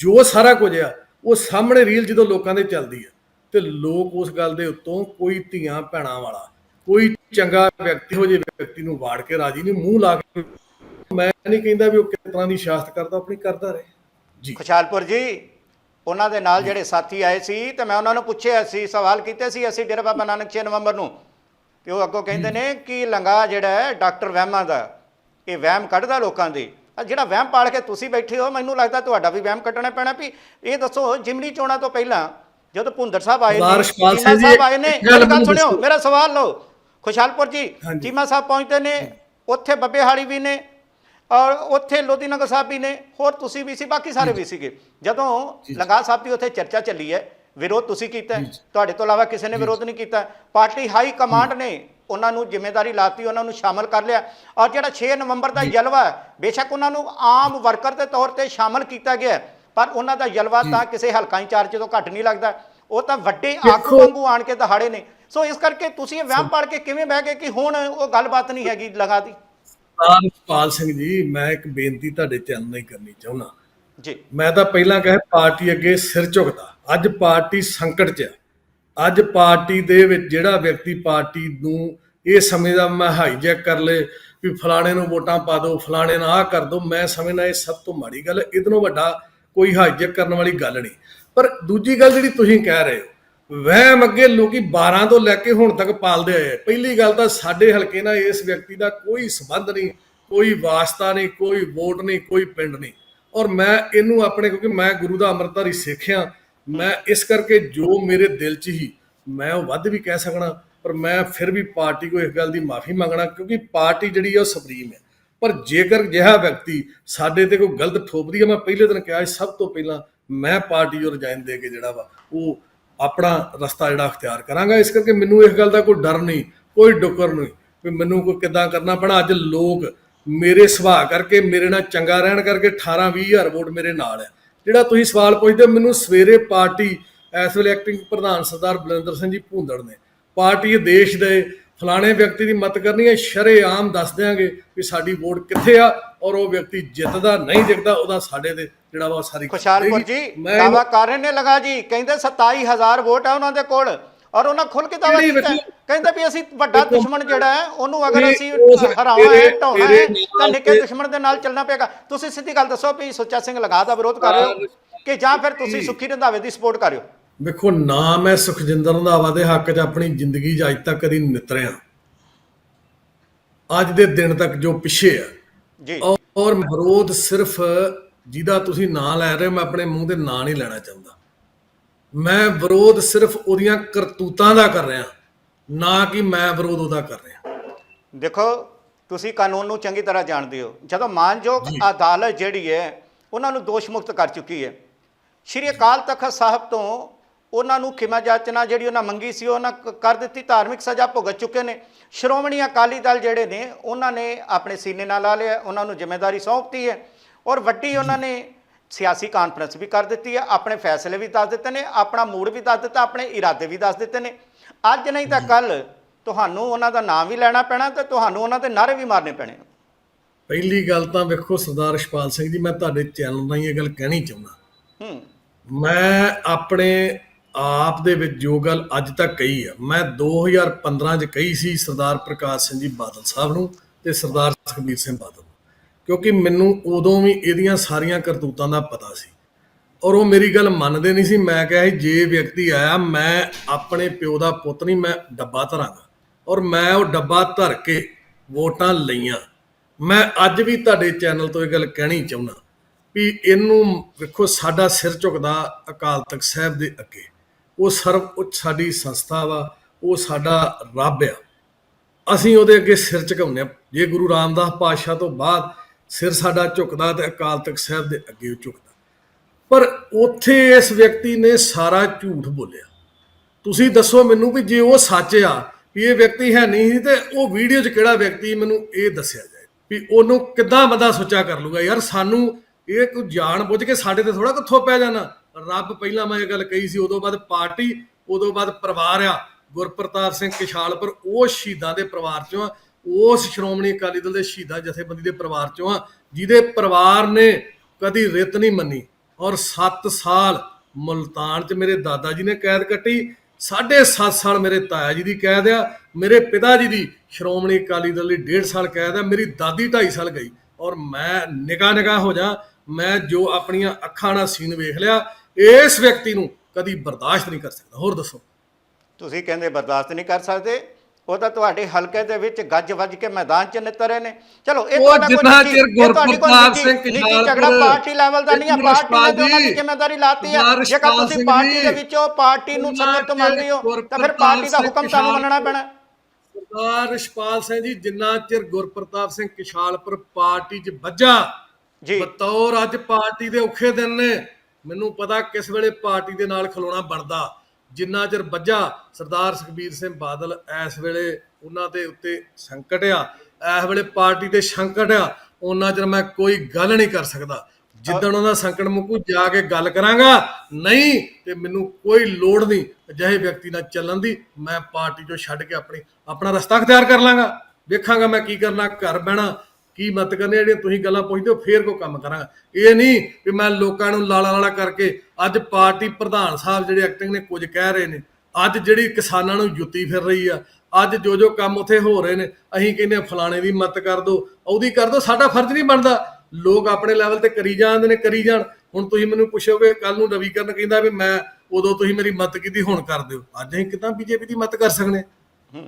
ਜੋ ਸਾਰਾ ਕੁਝ ਆ, ਉਹ ਸਾਹਮਣੇ ਰੀਲ ਜਦੋਂ ਲੋਕਾਂ ਦੇ ਚੱਲਦੀ ਆ, ਤੇ ਲੋਕ ਉਸ ਗੱਲ ਦੇ ਉੱਤੋਂ ਕੋਈ ਧੀਆਂ ਭੈਣਾਂ ਵਾਲਾ, ਕੋਈ ਚੰਗਾ ਵਿਅਕਤੀ ਹੋ ਜੇ ਵਿਅਕਤੀ ਨੂੰ ਵਾੜ ਕੇ ਰਾਜੀ ਨਹੀਂ, ਮੂੰਹ ਲਾ ਕੇ ਮੈਂ ਨਹੀਂ ਕਹਿੰਦਾ ਵੀ ਉਹ ਕਿਸ ਤਰ੍ਹਾਂ ਦੀ ਸ਼ਾਸਤ ਕਰਦਾ ਆਪਣੀ ਕਰਦਾ ਰਹੇ। ਜੀ। ਖੁਸ਼ਹਾਲਪੁਰ ਜੀ। ਉਹਨਾਂ ਦੇ ਨਾਲ ਜਿਹੜੇ ਸਾਥੀ ਆਏ ਸੀ ਤੇ ਮੈਂ ਉਹਨਾਂ ਨੂੰ ਪੁੱਛਿਆ ਸੀ ਸਵਾਲ ਕੀਤੇ ਸੀ ਅਸੀਂ ਡੇਰਾ ਬਾਬਾ ਨਾਨਕ 6 ਨਵੰਬਰ ਨੂੰ। ਤੇ ਉਹ ਅੱਗੋਂ ਕਹਿੰਦੇ ਨੇ ਕਿ ਲੰਗਾ ਜਿਹੜਾ ਹੈ ਡਾਕਟਰ ਵਹਿਮਾਂ ਦਾ ਇਹ ਵਹਿਮ ਕੱਢਦਾ ਲੋਕਾਂ ਦੇ। ਜਿਹੜਾ ਵਹਿਮ ਪਾਲ ਕੇ ਤੁਸੀਂ ਬੈਠੇ ਹੋ ਮੈਨੂੰ ਲੱਗਦਾ ਤੁਹਾਡਾ ਵੀ ਵਹਿਮ ਕੱਢਣਾ ਪੈਣਾ ਵੀ ਇਹ ਦੱਸੋ ਜਿਮਨੀ ਚੋਣਾਂ ਤੋਂ ਪਹਿਲਾਂ ਜਦੋਂ ਭੁੰਦਰ ਸਾਹਿਬ ਆਏ ਨੇ ਚੀਮਾ ਸਾਹਿਬ ਆਏ ਨੇ ਗੱਲ ਸੁਣਿਓ। ਮੇਰਾ ਸਵਾਲ ਲਓ। ਖੁਸ਼ਹਾਲਪੁਰ ਜੀ। ਚੀਮਾ ਸਾਹਿਬ ਪਹੁੰਚਦੇ ਨੇ ਉੱਥੇ ਬੱਬੇ ਹਾਲੀ ਵੀ ਨੇ ਔਰ ਉੱਥੇ ਲੋਧੀ ਨਗਰ ਸਾਹਿਬ ਵੀ ਨੇ ਹੋਰ ਤੁਸੀਂ ਵੀ ਸੀ ਬਾਕੀ ਸਾਰੇ ਵੀ ਸੀਗੇ। ਜਦੋਂ ਲੰਗਾ ਸਾਹਿਬ ਦੀ ਉੱਥੇ ਚਰਚਾ ਚੱਲੀ ਹੈ ਵਿਰੋਧ ਤੁਸੀਂ ਕੀਤਾ ਤੁਹਾਡੇ ਤੋਂ ਇਲਾਵਾ ਕਿਸੇ ਨੇ ਵਿਰੋਧ ਨਹੀਂ ਕੀਤਾ। ਪਾਰਟੀ ਹਾਈ ਕਮਾਂਡ ਨੇ ਉਹਨਾਂ ਨੂੰ ਜ਼ਿੰਮੇਵਾਰੀ ਲਾਤੀ ਉਹਨਾਂ ਨੂੰ ਸ਼ਾਮਲ ਕਰ ਲਿਆ। ਔਰ ਜਿਹੜਾ 6 ਨਵੰਬਰ ਦਾ ਜਲਵਾ ਬੇਸ਼ੱਕ ਉਹਨਾਂ ਨੂੰ ਆਮ ਵਰਕਰ ਦੇ ਤੌਰ ਤੇ ਸ਼ਾਮਲ ਕੀਤਾ ਗਿਆ ਪਰ ਉਹਨਾਂ ਦਾ ਜਲਵਾ ਤਾਂ ਕਿਸੇ ਹਲਕਾ ਇੰਚਾਰਜ ਤੋਂ ਘੱਟ ਨਹੀਂ ਲੱਗਦਾ। ਉਹ ਤਾਂ ਵੱਡੇ ਆਗੂ ਵਾਂਗੂ ਆਣ ਕੇ ਦਹਾੜੇ ਨੇ। ਸੋ ਇਸ ਕਰਕੇ ਤੁਸੀਂ ਇਹ ਵਹਿਮ ਪੜ ਕੇ ਕਿਵੇਂ ਬਹਿ ਗਏ ਕਿ ਹੁਣ ਉਹ ਗੱਲਬਾਤ ਨਹੀਂ ਹੈਗੀ ਲਗਾ ਦੀ? ਪਾਲ ਸਿੰਘ ਜੀ ਮੈਂ ਇੱਕ ਬੇਨਤੀ ਤੁਹਾਡੇ ਚੈਨਲ ਨਾਲ ਹੀ ਕਰਨੀ ਚਾਹੁੰਦਾ। ਜੀ। ਮੈਂ ਤਾਂ ਪਹਿਲਾਂ ਕਹੇ ਪਾਰਟੀ ਅੱਗੇ ਸਿਰ ਝੁਕਦਾ। ਅੱਜ ਪਾਰਟੀ ਸੰਕਟ 'ਚ ਆ। ਅੱਜ ਪਾਰਟੀ ਦੇ ਵਿੱਚ ਜਿਹੜਾ ਵਿਅਕਤੀ ਪਾਰਟੀ ਨੂੰ ਇਹ ਸਮਝਦਾ ਮੈਂ ਹਾਈਜੈਕ ਕਰ ਲੇ ਵੀ ਫਲਾਣੇ ਨੂੰ ਵੋਟਾਂ ਪਾ ਦਿਓ ਫਲਾਣੇ ਨਾਲ ਆਹ ਕਰ ਦਿਓ ਮੈਂ ਸਮਝਦਾ ਇਹ ਸਭ ਤੋਂ ਮਾੜੀ ਗੱਲ ਇਹਦੋਂ ਵੱਡਾ ਕੋਈ ਹਾਈਜੈਕ ਕਰਨ ਵਾਲੀ ਗੱਲ ਨਹੀਂ। ਪਰ ਦੂਜੀ ਗੱਲ ਜਿਹੜੀ ਤੁਸੀਂ ਕਹਿ ਰਹੇ ਹੋ ਵਹਿਮ ਅੱਗੇ ਲੋਕੀ 12 ਤੋਂ ਲੈ ਕੇ ਹੁਣ ਤੱਕ ਪਾਲਦੇ ਆਏ ਆ। ਪਹਿਲੀ ਗੱਲ ਤਾਂ ਸਾਡੇ ਹਲਕੇ ਨਾਲ ਇਸ ਵਿਅਕਤੀ ਦਾ ਕੋਈ ਸਬੰਧ ਨਹੀਂ ਕੋਈ ਵਾਸਤਾ ਨਹੀਂ ਕੋਈ ਵੋਟ ਨਹੀਂ ਕੋਈ ਪਿੰਡ ਨਹੀਂ ਔਰ ਮੈਂ ਇਹਨੂੰ ਆਪਣੇ ਕਿਉਂਕਿ ਮੈਂ ਗੁਰੂ ਦਾ ਅੰਮ੍ਰਿਤਧਾਰੀ ਸਿੱਖਿਆ ਮੈਂ ਇਸ ਕਰਕੇ ਜੋ ਮੇਰੇ ਦਿਲ 'ਚ ਹੀ ਮੈਂ ਉਹ ਵੱਧ ਵੀ ਕਹਿ ਸਕਣਾ ਪਰ ਮੈਂ ਫਿਰ ਵੀ ਪਾਰਟੀ ਕੋ ਇਸ ਗੱਲ ਦੀ ਮਾਫੀ ਮੰਗਣਾ ਕਿਉਂਕਿ ਪਾਰਟੀ ਜਿਹੜੀ ਆ ਉਹ ਸੁਪਰੀਮ ਹੈ ਪਰ ਜੇਕਰ ਜਿਹਾ ਵਿਅਕਤੀ ਸਾਡੇ ਤੇ ਕੋਈ ਗਲਤ ਠੋਪਦੀ ਹੈ ਮੈਂ ਪਹਿਲੇ ਦਿਨ ਕਿਹਾ ਸੀ, ਸਭ ਤੋਂ ਪਹਿਲਾਂ ਮੈਂ ਪਾਰਟੀ ਨੂੰ ਰਜਾਇਨ ਦੇ ਕੇ ਜਿਹੜਾ ਵਾ ਉਹ ਆਪਣਾ ਰਸਤਾ ਜਿਹੜਾ ਅਖਤਿਆਰ ਕਰਾਂਗਾ। ਇਸ ਕਰਕੇ ਮੈਨੂੰ ਇਸ ਗੱਲ ਦਾ ਕੋਈ ਡਰ ਨਹੀਂ ਕੋਈ ਡੁੱਕਰ ਨਹੀਂ ਵੀ ਮੈਨੂੰ ਕੋਈ ਕਿੱਦਾਂ ਕਰਨਾ ਪੈਣਾ। ਅੱਜ ਲੋਕ ਮੇਰੇ ਸੁਭਾਅ ਕਰਕੇ ਮੇਰੇ ਨਾਲ ਚੰਗਾ ਰਹਿਣ ਕਰਕੇ 18 20000 ਵੋਟ ਮੇਰੇ ਨਾਲ ਹੈ। ਜਿਹੜਾ ਤੁਸੀਂ ਸਵਾਲ ਪੁੱਛਦੇ ਹੋ, ਮੈਨੂੰ ਸਵੇਰੇ ਪਾਰਟੀ ਇਸ ਵੇਲੇ ਐਕਟਿੰਗ ਪ੍ਰਧਾਨ ਸਰਦਾਰ ਬਲਵਿੰਦਰ ਸਿੰਘ ਜੀ ਭੂੰਦੜ ਨੇ ਪਾਰਟੀ ਦੇਸ਼ ਦੇ ਫਲਾਣੇ ਵਿਅਕਤੀ ਦੀ ਮਤ ਕਰਨੀ ਹੈ ਸ਼ਰੇਆਮ ਦੱਸ ਦਿਆਂਗੇ ਵੀ ਸਾਡੀ ਵੋਟ ਕਿੱਥੇ ਆ ਔਰ ਉਹ ਵਿਅਕਤੀ ਜਿੱਤਦਾ ਨਹੀਂ ਜਿੱਤਦਾ ਉਹਦਾ ਸਾਡੇ ਤੇ ਜਿਹੜਾ ਵਾ ਸਾਰੀ ਖੁਸ਼ਹਾਲਪੁਰ ਜੀ ਦਾਵਾ ਕਰ ਰਹੇ ਨੇ ਲਗਾ ਜੀ ਕਹਿੰਦੇ 27000 ਵੋਟ ਹੈ ਉਹਨਾਂ ਦੇ ਕੋਲ ਔਰ ਉਹਨਾਂ ਖੁੱਲ ਕੇ ਦਾਵਾ ਕੀਤਾ ਕਹਿੰਦੇ ਵੀ ਅਸੀਂ ਵੱਡਾ ਦੁਸ਼ਮਣ ਜਿਹੜਾ ਹੈ ਉਹਨੂੰ ਅਗਰ ਅਸੀਂ ਹਰਾਉਣਾ ਹੈ ਢਾਉਣਾ ਹੈ ਤਾਂ ਨਿੱਕੇ ਦੁਸ਼ਮਣ ਦੇ ਨਾਲ ਚੱਲਣਾ ਪਏਗਾ। ਤੁਸੀਂ ਸਿੱਧੀ ਗੱਲ ਦੱਸੋ ਵੀ ਸੁੱਚਾ ਸਿੰਘ ਲਗਾ ਦਾ ਵਿਰੋਧ ਕਰ ਰਹੇ ਹੋ ਕਿ ਜਾਂ ਫਿਰ ਤੁਸੀਂ ਸੁੱਖੀ ਰੰਧਾਵੇ ਦੀ ਸਪੋਰਟ ਕਰ ਰਹੇ ਹੋ? ਵੇਖੋ ਨਾ ਮੈਂ ਸੁਖਜਿੰਦਰ ਰੰਧਾਵਾ ਦੇ ਹੱਕ 'ਚ ਆਪਣੀ ਜ਼ਿੰਦਗੀ 'ਚ ਅੱਜ ਤੱਕ ਕਦੀ ਨਿਤਰਿਆ। ਅੱਜ ਦੇ ਦਿਨ ਤੱਕ ਜੋ ਪਿੱਛੇ ਆ ਜੀ। ਔਰ- ਵਿਰੋਧ ਸਿਰਫ ਜਿਹਦਾ ਤੁਸੀਂ ਨਾਂ ਲੈ ਰਹੇ ਹੋ ਮੈਂ ਆਪਣੇ ਮੂੰਹ ਤੇ ਨਾਂ ਨਹੀਂ ਲੈਣਾ ਚਾਹੁੰਦਾ। ਮੈਂ ਵਿਰੋਧ ਸਿਰਫ ਉਹਦੀਆਂ ਕਰਤੂਤਾਂ ਦਾ ਕਰ ਰਿਹਾ ਨਾ ਕਿ ਮੈਂ ਵਿਰੋਧ ਉਹਦਾ ਕਰ ਰਿਹਾ। ਦੇਖੋ ਤੁਸੀਂ ਕਾਨੂੰਨ ਨੂੰ ਚੰਗੀ ਤਰ੍ਹਾਂ ਜਾਣਦੇ ਹੋ। ਜਦੋਂ ਮਾਨਯੋਗ ਅਦਾਲਤ ਜਿਹੜੀ ਹੈ ਉਹਨਾਂ ਨੂੰ ਦੋਸ਼ ਮੁਕਤ ਕਰ ਚੁੱਕੀ ਹੈ। ਸ਼੍ਰੀ ਅਕਾਲ ਤਖਤ ਸਾਹਿਬ ਤੋਂ ਉਹਨਾਂ ਨੂੰ ਖਿਮਾ ਜਾਚਨਾ ਜਿਹੜੀ ਉਹਨਾਂ ਮੰਗੀ ਸੀ ਉਹਨਾਂ ਕਰ ਦਿੱਤੀ ਧਾਰਮਿਕ ਸਜ਼ਾ ਭੁਗਤ ਚੁੱਕੇ ਨੇ। ਸ਼੍ਰੋਮਣੀ ਅਕਾਲੀ ਦਲ ਜਿਹੜੇ ਨੇ ਉਹਨਾਂ ਨੇ ਆਪਣੇ ਸੀਨੇ ਨਾਲ ਲਾ ਲਿਆ ਉਹਨਾਂ ਨੂੰ ਜ਼ਿੰਮੇਵਾਰੀ ਸੌਂਪਤੀ ਹੈ ਔਰ ਵੱਡੀ ਉਹਨਾਂ ਨੇ ਸਿਆਸੀ ਕਾਨਫਰੰਸ ਵੀ ਕਰ ਦਿੱਤੀ ਹੈ ਆਪਣੇ ਫੈਸਲੇ ਵੀ ਦੱਸ ਦਿੱਤੇ ਨੇ ਆਪਣਾ ਮੂਡ ਵੀ ਦੱਸ ਦਿੱਤਾ ਆਪਣੇ ਇਰਾਦੇ ਵੀ ਦੱਸ ਦਿੱਤੇ ਨੇ। ਅੱਜ ਨਹੀਂ ਤਾਂ ਕੱਲ ਤੁਹਾਨੂੰ ਉਹਨਾਂ ਦਾ ਨਾਮ ਵੀ ਲੈਣਾ ਪੈਣਾ ਤੇ ਤੁਹਾਨੂੰ ਉਹਨਾਂ ਦੇ ਨਾਰੇ ਵੀ ਮਾਰਨੇ ਪੈਣੇ ਪਹਿਲੀ ਗੱਲ ਤਾਂ ਵੇਖੋ ਸਰਦਾਰ ਰਛਪਾਲ ਸਿੰਘ ਜੀ ਮੈਂ ਤੁਹਾਡੇ ਚੈਨਲ ਰਾਹੀਂ ਇਹ ਗੱਲ ਕਹਿਣੀ ਚਾਹੁੰਦਾ। ਹੂੰ। ਮੈਂ ਆਪਣੇ ਆਪ ਦੇ ਵਿੱਚ ਜੋ ਗੱਲ ਅੱਜ ਤੱਕ ਕਹੀ ਆ ਮੈਂ 2015 ਚ ਕਹੀ ਸੀ ਸਰਦਾਰ ਪ੍ਰਕਾਸ਼ ਸਿੰਘ ਜੀ ਬਾਦਲ ਸਾਹਿਬ ਨੂੰ ਤੇ ਸਰਦਾਰ ਸੁਖਬੀਰ ਸਿੰਘ ਬਾਦਲ ਨੂੰ। ਕਿਉਂਕਿ ਮੈਨੂੰ ਉਦੋਂ ਵੀ ਇਹਦੀਆਂ ਸਾਰੀਆਂ ਕਰਤੂਤਾਂ ਦਾ ਪਤਾ ਸੀ। ਔਰ ਉਹ ਮੇਰੀ ਗੱਲ ਮੰਨਦੇ ਨਹੀਂ ਸੀ। ਮੈਂ ਕਿਹਾ ਸੀ, ਜੇ ਵਿਅਕਤੀ ਆਇਆ, ਮੈਂ ਆਪਣੇ ਪਿਓ ਦਾ ਪੁੱਤ ਨਹੀਂ, ਮੈਂ ਡੱਬਾ ਧਰਾਂਗਾ। ਔਰ ਮੈਂ ਉਹ ਡੱਬਾ ਧਰ ਕੇ ਵੋਟਾਂ ਲਈਆਂ। ਮੈਂ ਅੱਜ ਵੀ ਤੁਹਾਡੇ ਚੈਨਲ ਤੋਂ ਇਹ ਗੱਲ ਕਹਿਣੀ ਚਾਹੁੰਦਾ ਵੀ ਇਹਨੂੰ ਵੇਖੋ, ਸਾਡਾ ਸਿਰ ਝੁਕਦਾ ਅਕਾਲ ਤਖਤ ਸਾਹਿਬ ਦੇ ਅੱਗੇ। ਉਹ ਸਰਵ ਉੱਚ ਸਾਡੀ ਸੰਸਥਾ ਵਾ, ਉਹ ਸਾਡਾ ਰੱਬ ਆ। ਅਸੀਂ ਉਹਦੇ ਅੱਗੇ ਸਿਰ ਝੁਕਾਉਂਦੇ ਆ ਜੇ ਗੁਰੂ ਰਾਮਦਾਸ ਪਾਤਸ਼ਾਹ ਤੋਂ ਬਾਅਦ ਸਿਰ ਸਾਡਾ ਝੁਕਦਾ ਤੇ ਅਕਾਲ ਤਖਤ ਸਾਹਿਬ ਦੇ ਅੱਗੇ ਝੁਕਦਾ। ਪਰ ਉੱਥੇ ਇਸ ਵਿਅਕਤੀ ਨੇ ਸਾਰਾ ਝੂਠ ਬੋਲਿਆ। ਤੁਸੀਂ ਦੱਸੋ ਮੈਨੂੰ ਵੀ ਜੇ ਉਹ ਸੱਚ ਆ, ਵੀ ਇਹ ਵਿਅਕਤੀ ਹੈ ਨਹੀਂ ਸੀ ਤੇ ਉਹ ਵੀਡੀਓ 'ਚ ਕਿਹੜਾ ਵਿਅਕਤੀ ਮੈਨੂੰ ਇਹ ਦੱਸਿਆ ਜਾਏ? ਵੀ ਉਹਨੂੰ ਕਿੱਦਾਂ ਬੰਦਾ ਸੁੱਚਾ ਕਰ ਲੂਗਾ ਯਾਰ ਸਾਨੂੰ ਇਹ ਕੋਈ ਜਾਣ ਬੁੱਝ ਕੇ ਸਾਡੇ ਤੇ ਥੋੜਾ ਕਿੱਥੋਂ ਪੈ ਜਾਣਾ? ਰੱਬ ਪਹਿਲਾਂ ਮੈਂ ਇਹ ਗੱਲ ਕਹੀ ਸੀ, ਉਦੋਂ ਬਾਅਦ ਪਾਰਟੀ, ਉਦੋਂ ਬਾਅਦ ਪਰਿਵਾਰ ਆ। ਗੁਰਪ੍ਰਤਾਪ ਸਿੰਘ ਕਿਸ਼ਾਲਪੁਰ, ਉਹ ਸ਼ਹੀਦਾਂ ਦੇ ਪਰਿਵਾਰ ਚੋਂ ਆ। ਉਸ ਸ਼੍ਰੋਮਣੀ ਅਕਾਲੀ ਦਲ ਦੇ ਸ਼ਹੀਦਾਂ ਜਥੇਬੰਦੀ ਦੇ ਪਰਿਵਾਰ ਚੋਂ ਆ, ਜਿਹਦੇ ਪਰਿਵਾਰ ਨੇ ਕਦੀ ਰਿਤ ਨਹੀਂ ਮੰਨੀ। ਔਰ 7 ਸਾਲ ਮੁਲਤਾਨ 'ਚ ਮੇਰੇ ਦਾਦਾ ਜੀ ਨੇ ਕੈਦ ਕੱਟੀ, ਸਾਢੇ 7 ਸਾਲ ਮੇਰੇ ਤਾਇਆ ਜੀ ਦੀ ਕੈਦ ਆ, ਮੇਰੇ ਪਿਤਾ ਜੀ ਦੀ ਸ਼੍ਰੋਮਣੀ ਅਕਾਲੀ ਦਲ ਦੀ 1.5 ਸਾਲ ਕੈਦ ਆ, ਮੇਰੀ ਦਾਦੀ 2.5 ਸਾਲ ਗਈ। ਔਰ ਮੈਂ ਨਿਗਾਹ ਨਿਗਾਹ ਹੋ ਜਾ, ਮੈਂ ਜੋ ਆਪਣੀਆਂ ਅੱਖਾਂ ਨਾਲ ਸੀਨ ਵੇਖ ਲਿਆ ਇਸ ਵਿਅਕਤੀ ਨੂੰ ਕਦੀ ਬਰਦਾਸ਼ਤ ਨਹੀਂ ਕਰ ਸਕਦਾ। ਹੋਰ ਦੱਸੋ। ਤੁਸੀਂ ਕਹਿੰਦੇ ਬਰਦਾਸ਼ਤ ਨਹੀਂ ਕਰ ਸਕਦੇ। ਉਹ ਤਾਂ ਤੁਹਾਡੇ ਹਲਕੇ ਦੇ ਵਿੱਚ ਗੱਜ ਵੱਜ ਕੇ ਮੈਦਾਨ 'ਚ ਨਿਤਰੇ ਨੇ। ਚਲੋ ਇਹ ਤੁਹਾਡਾ ਕੋਈ ਜਿੰਨਾ ਚਿਰ ਗੁਰਪ੍ਰਤਾਪ ਸਿੰਘ ਕਿਸ਼ਾਲਪੁਰ, ਝਗੜਾ ਪਾਰਟੀ ਲੈਵਲ ਦਾ ਨਹੀਂ ਆ। ਪਾਰਟੀ ਨੇ ਉਹਨਾਂ ਜ਼ਿੰਮੇਵਾਰੀ ਲਾਤੀ ਆ। ਜੇਕਰ ਤੁਸੀਂ ਪਾਰਟੀ ਦੇ ਵਿੱਚੋਂ ਪਾਰਟੀ ਨੂੰ ਸਰਵਤ ਮੰਨਦੇ ਹੋ ਤਾਂ ਫਿਰ ਪਾਰਟੀ ਦਾ ਹੁਕਮ ਤੁਹਾਨੂੰ ਮੰਨਣਾ ਪੈਣਾ। ਸਰਦਾਰ ਰਿਸ਼ਪਾਲ ਸਿੰਘ ਜੀ ਜਿੰਨਾ ਚਿਰ ਗੁਰਪ੍ਰਤਾਪ ਸਿੰਘ ਕਿਸ਼ਾਲਪੁਰ ਪਾਰਟੀ 'ਚ ਵੱਜਾ ਜੀ। ਬਤੌਰ ਅੱਜ ਪਾਰਟੀ ਦੇ ਔਖੇ ਦਿਨ ਨੇ। ਮੈਨੂੰ ਪਤਾ ਕਿਸ ਵੇਲੇ ਪਾਰਟੀ ਦੇ ਨਾਲ ਖਲੋਣਾ ਬਣਦਾ। ਜਿੰਨਾ ਚਿਰ ਵੱਜਾ, ਸਰਦਾਰ ਸੁਖਬੀਰ ਸਿੰਘ ਬਾਦਲ ਇਸ ਵੇਲੇ ਉਹਨਾਂ ਦੇ ਉੱਤੇ ਸੰਕਟ ਆ। ਇਸ ਵੇਲੇ ਪਾਰਟੀ ਤੇ ਸੰਕਟ ਆ, ਉਹਨਾਂ ਚਿਰ ਮੈਂ ਕੋਈ ਗੱਲ ਨਹੀਂ ਕਰ ਸਕਦਾ। ਜਿੱਦਣ ਉਹਦਾ ਸੰਕਟ ਮੁੱਕੂ, ਜਾ ਕੇ ਗੱਲ ਕਰਾਂਗਾ। ਨਹੀਂ, ਤੇ ਮੈਨੂੰ ਕੋਈ ਲੋੜ ਨਹੀਂ ਅਜਿਹੇ ਵਿਅਕਤੀ ਨਾਲ ਚੱਲਣ ਦੀ। ਮੈਂ ਪਾਰਟੀ ਚੋਂ ਛੱਡ ਕੇ ਆਪਣੀ, ਆਪਣਾ ਰਸਤਾ ਅਖਤਿਆਰ ਕਰ ਲਾਂਗਾ। ਵੇਖਾਂਗਾ ਮੈਂ ਕੀ ਕਰਨਾ, ਘਰ ਬਹਿਣਾ ਕੀ ਮਤ ਕਰਨੀ ਜਿਹੜੀਆਂ ਤੁਸੀਂ ਗੱਲਾਂ ਪੁੱਛਦੇ ਹੋ, ਫੇਰ ਕੋ ਕੰਮ ਕਰਾਂਗਾ। ਇਹ ਨਹੀਂ ਕਿ ਮੈਂ ਲੋਕਾਂ ਨੂੰ ਲਾਲਾ ਲਾਲਾ ਕਰਕੇ ਅੱਜ ਪਾਰਟੀ ਪ੍ਰਧਾਨ ਸਾਹਿਬ ਜਿਹੜੇ ਐਕਟਿੰਗ ਨੇ ਕੁਝ ਕਹਿ ਰਹੇ ਨੇ। ਅੱਜ ਜਿਹੜੀ ਕਿਸਾਨਾਂ ਨੂੰ ਜੁੱਤੀ ਫਿਰ ਰਹੀ ਆ, ਅੱਜ ਜੋ ਜੋ ਕੰਮ ਉੱਥੇ ਹੋ ਰਹੇ ਨੇ, ਅਸੀਂ ਕਹਿੰਦੇ ਆ ਫਲਾਣੇ ਦੀ ਮਦਦ ਕਰ ਦਿਓ ਉਹਦੀ ਕਰ ਦਿਓ ਸਾਡਾ ਫਰਜ਼ ਨਹੀਂ ਬਣਦਾ। ਲੋਕ ਆਪਣੇ ਲੈਵਲ ਤੇ ਕਰੀ ਜਾਂਦੇ ਨੇ, ਕਰੀ ਜਾਣ। ਹੁਣ ਤੁਸੀਂ ਮੈਨੂੰ ਪੁੱਛੋਗੇ ਕੱਲ ਨੂੰ ਰਵੀਕਰਨ ਕਹਿੰਦਾ ਵੀ ਮੈਂ ਉਦੋਂ ਤੁਸੀਂ ਮੇਰੀ ਮਦਦ ਕੀਤੀ, ਹੁਣ ਕਰ ਦਿਓ। ਅੱਜ ਅਸੀਂ ਕਿਦਾਂ ਬੀਜੇਪੀ ਦੀ ਮਦਦ ਕਰ ਸਕਦੇ ਹਾਂ?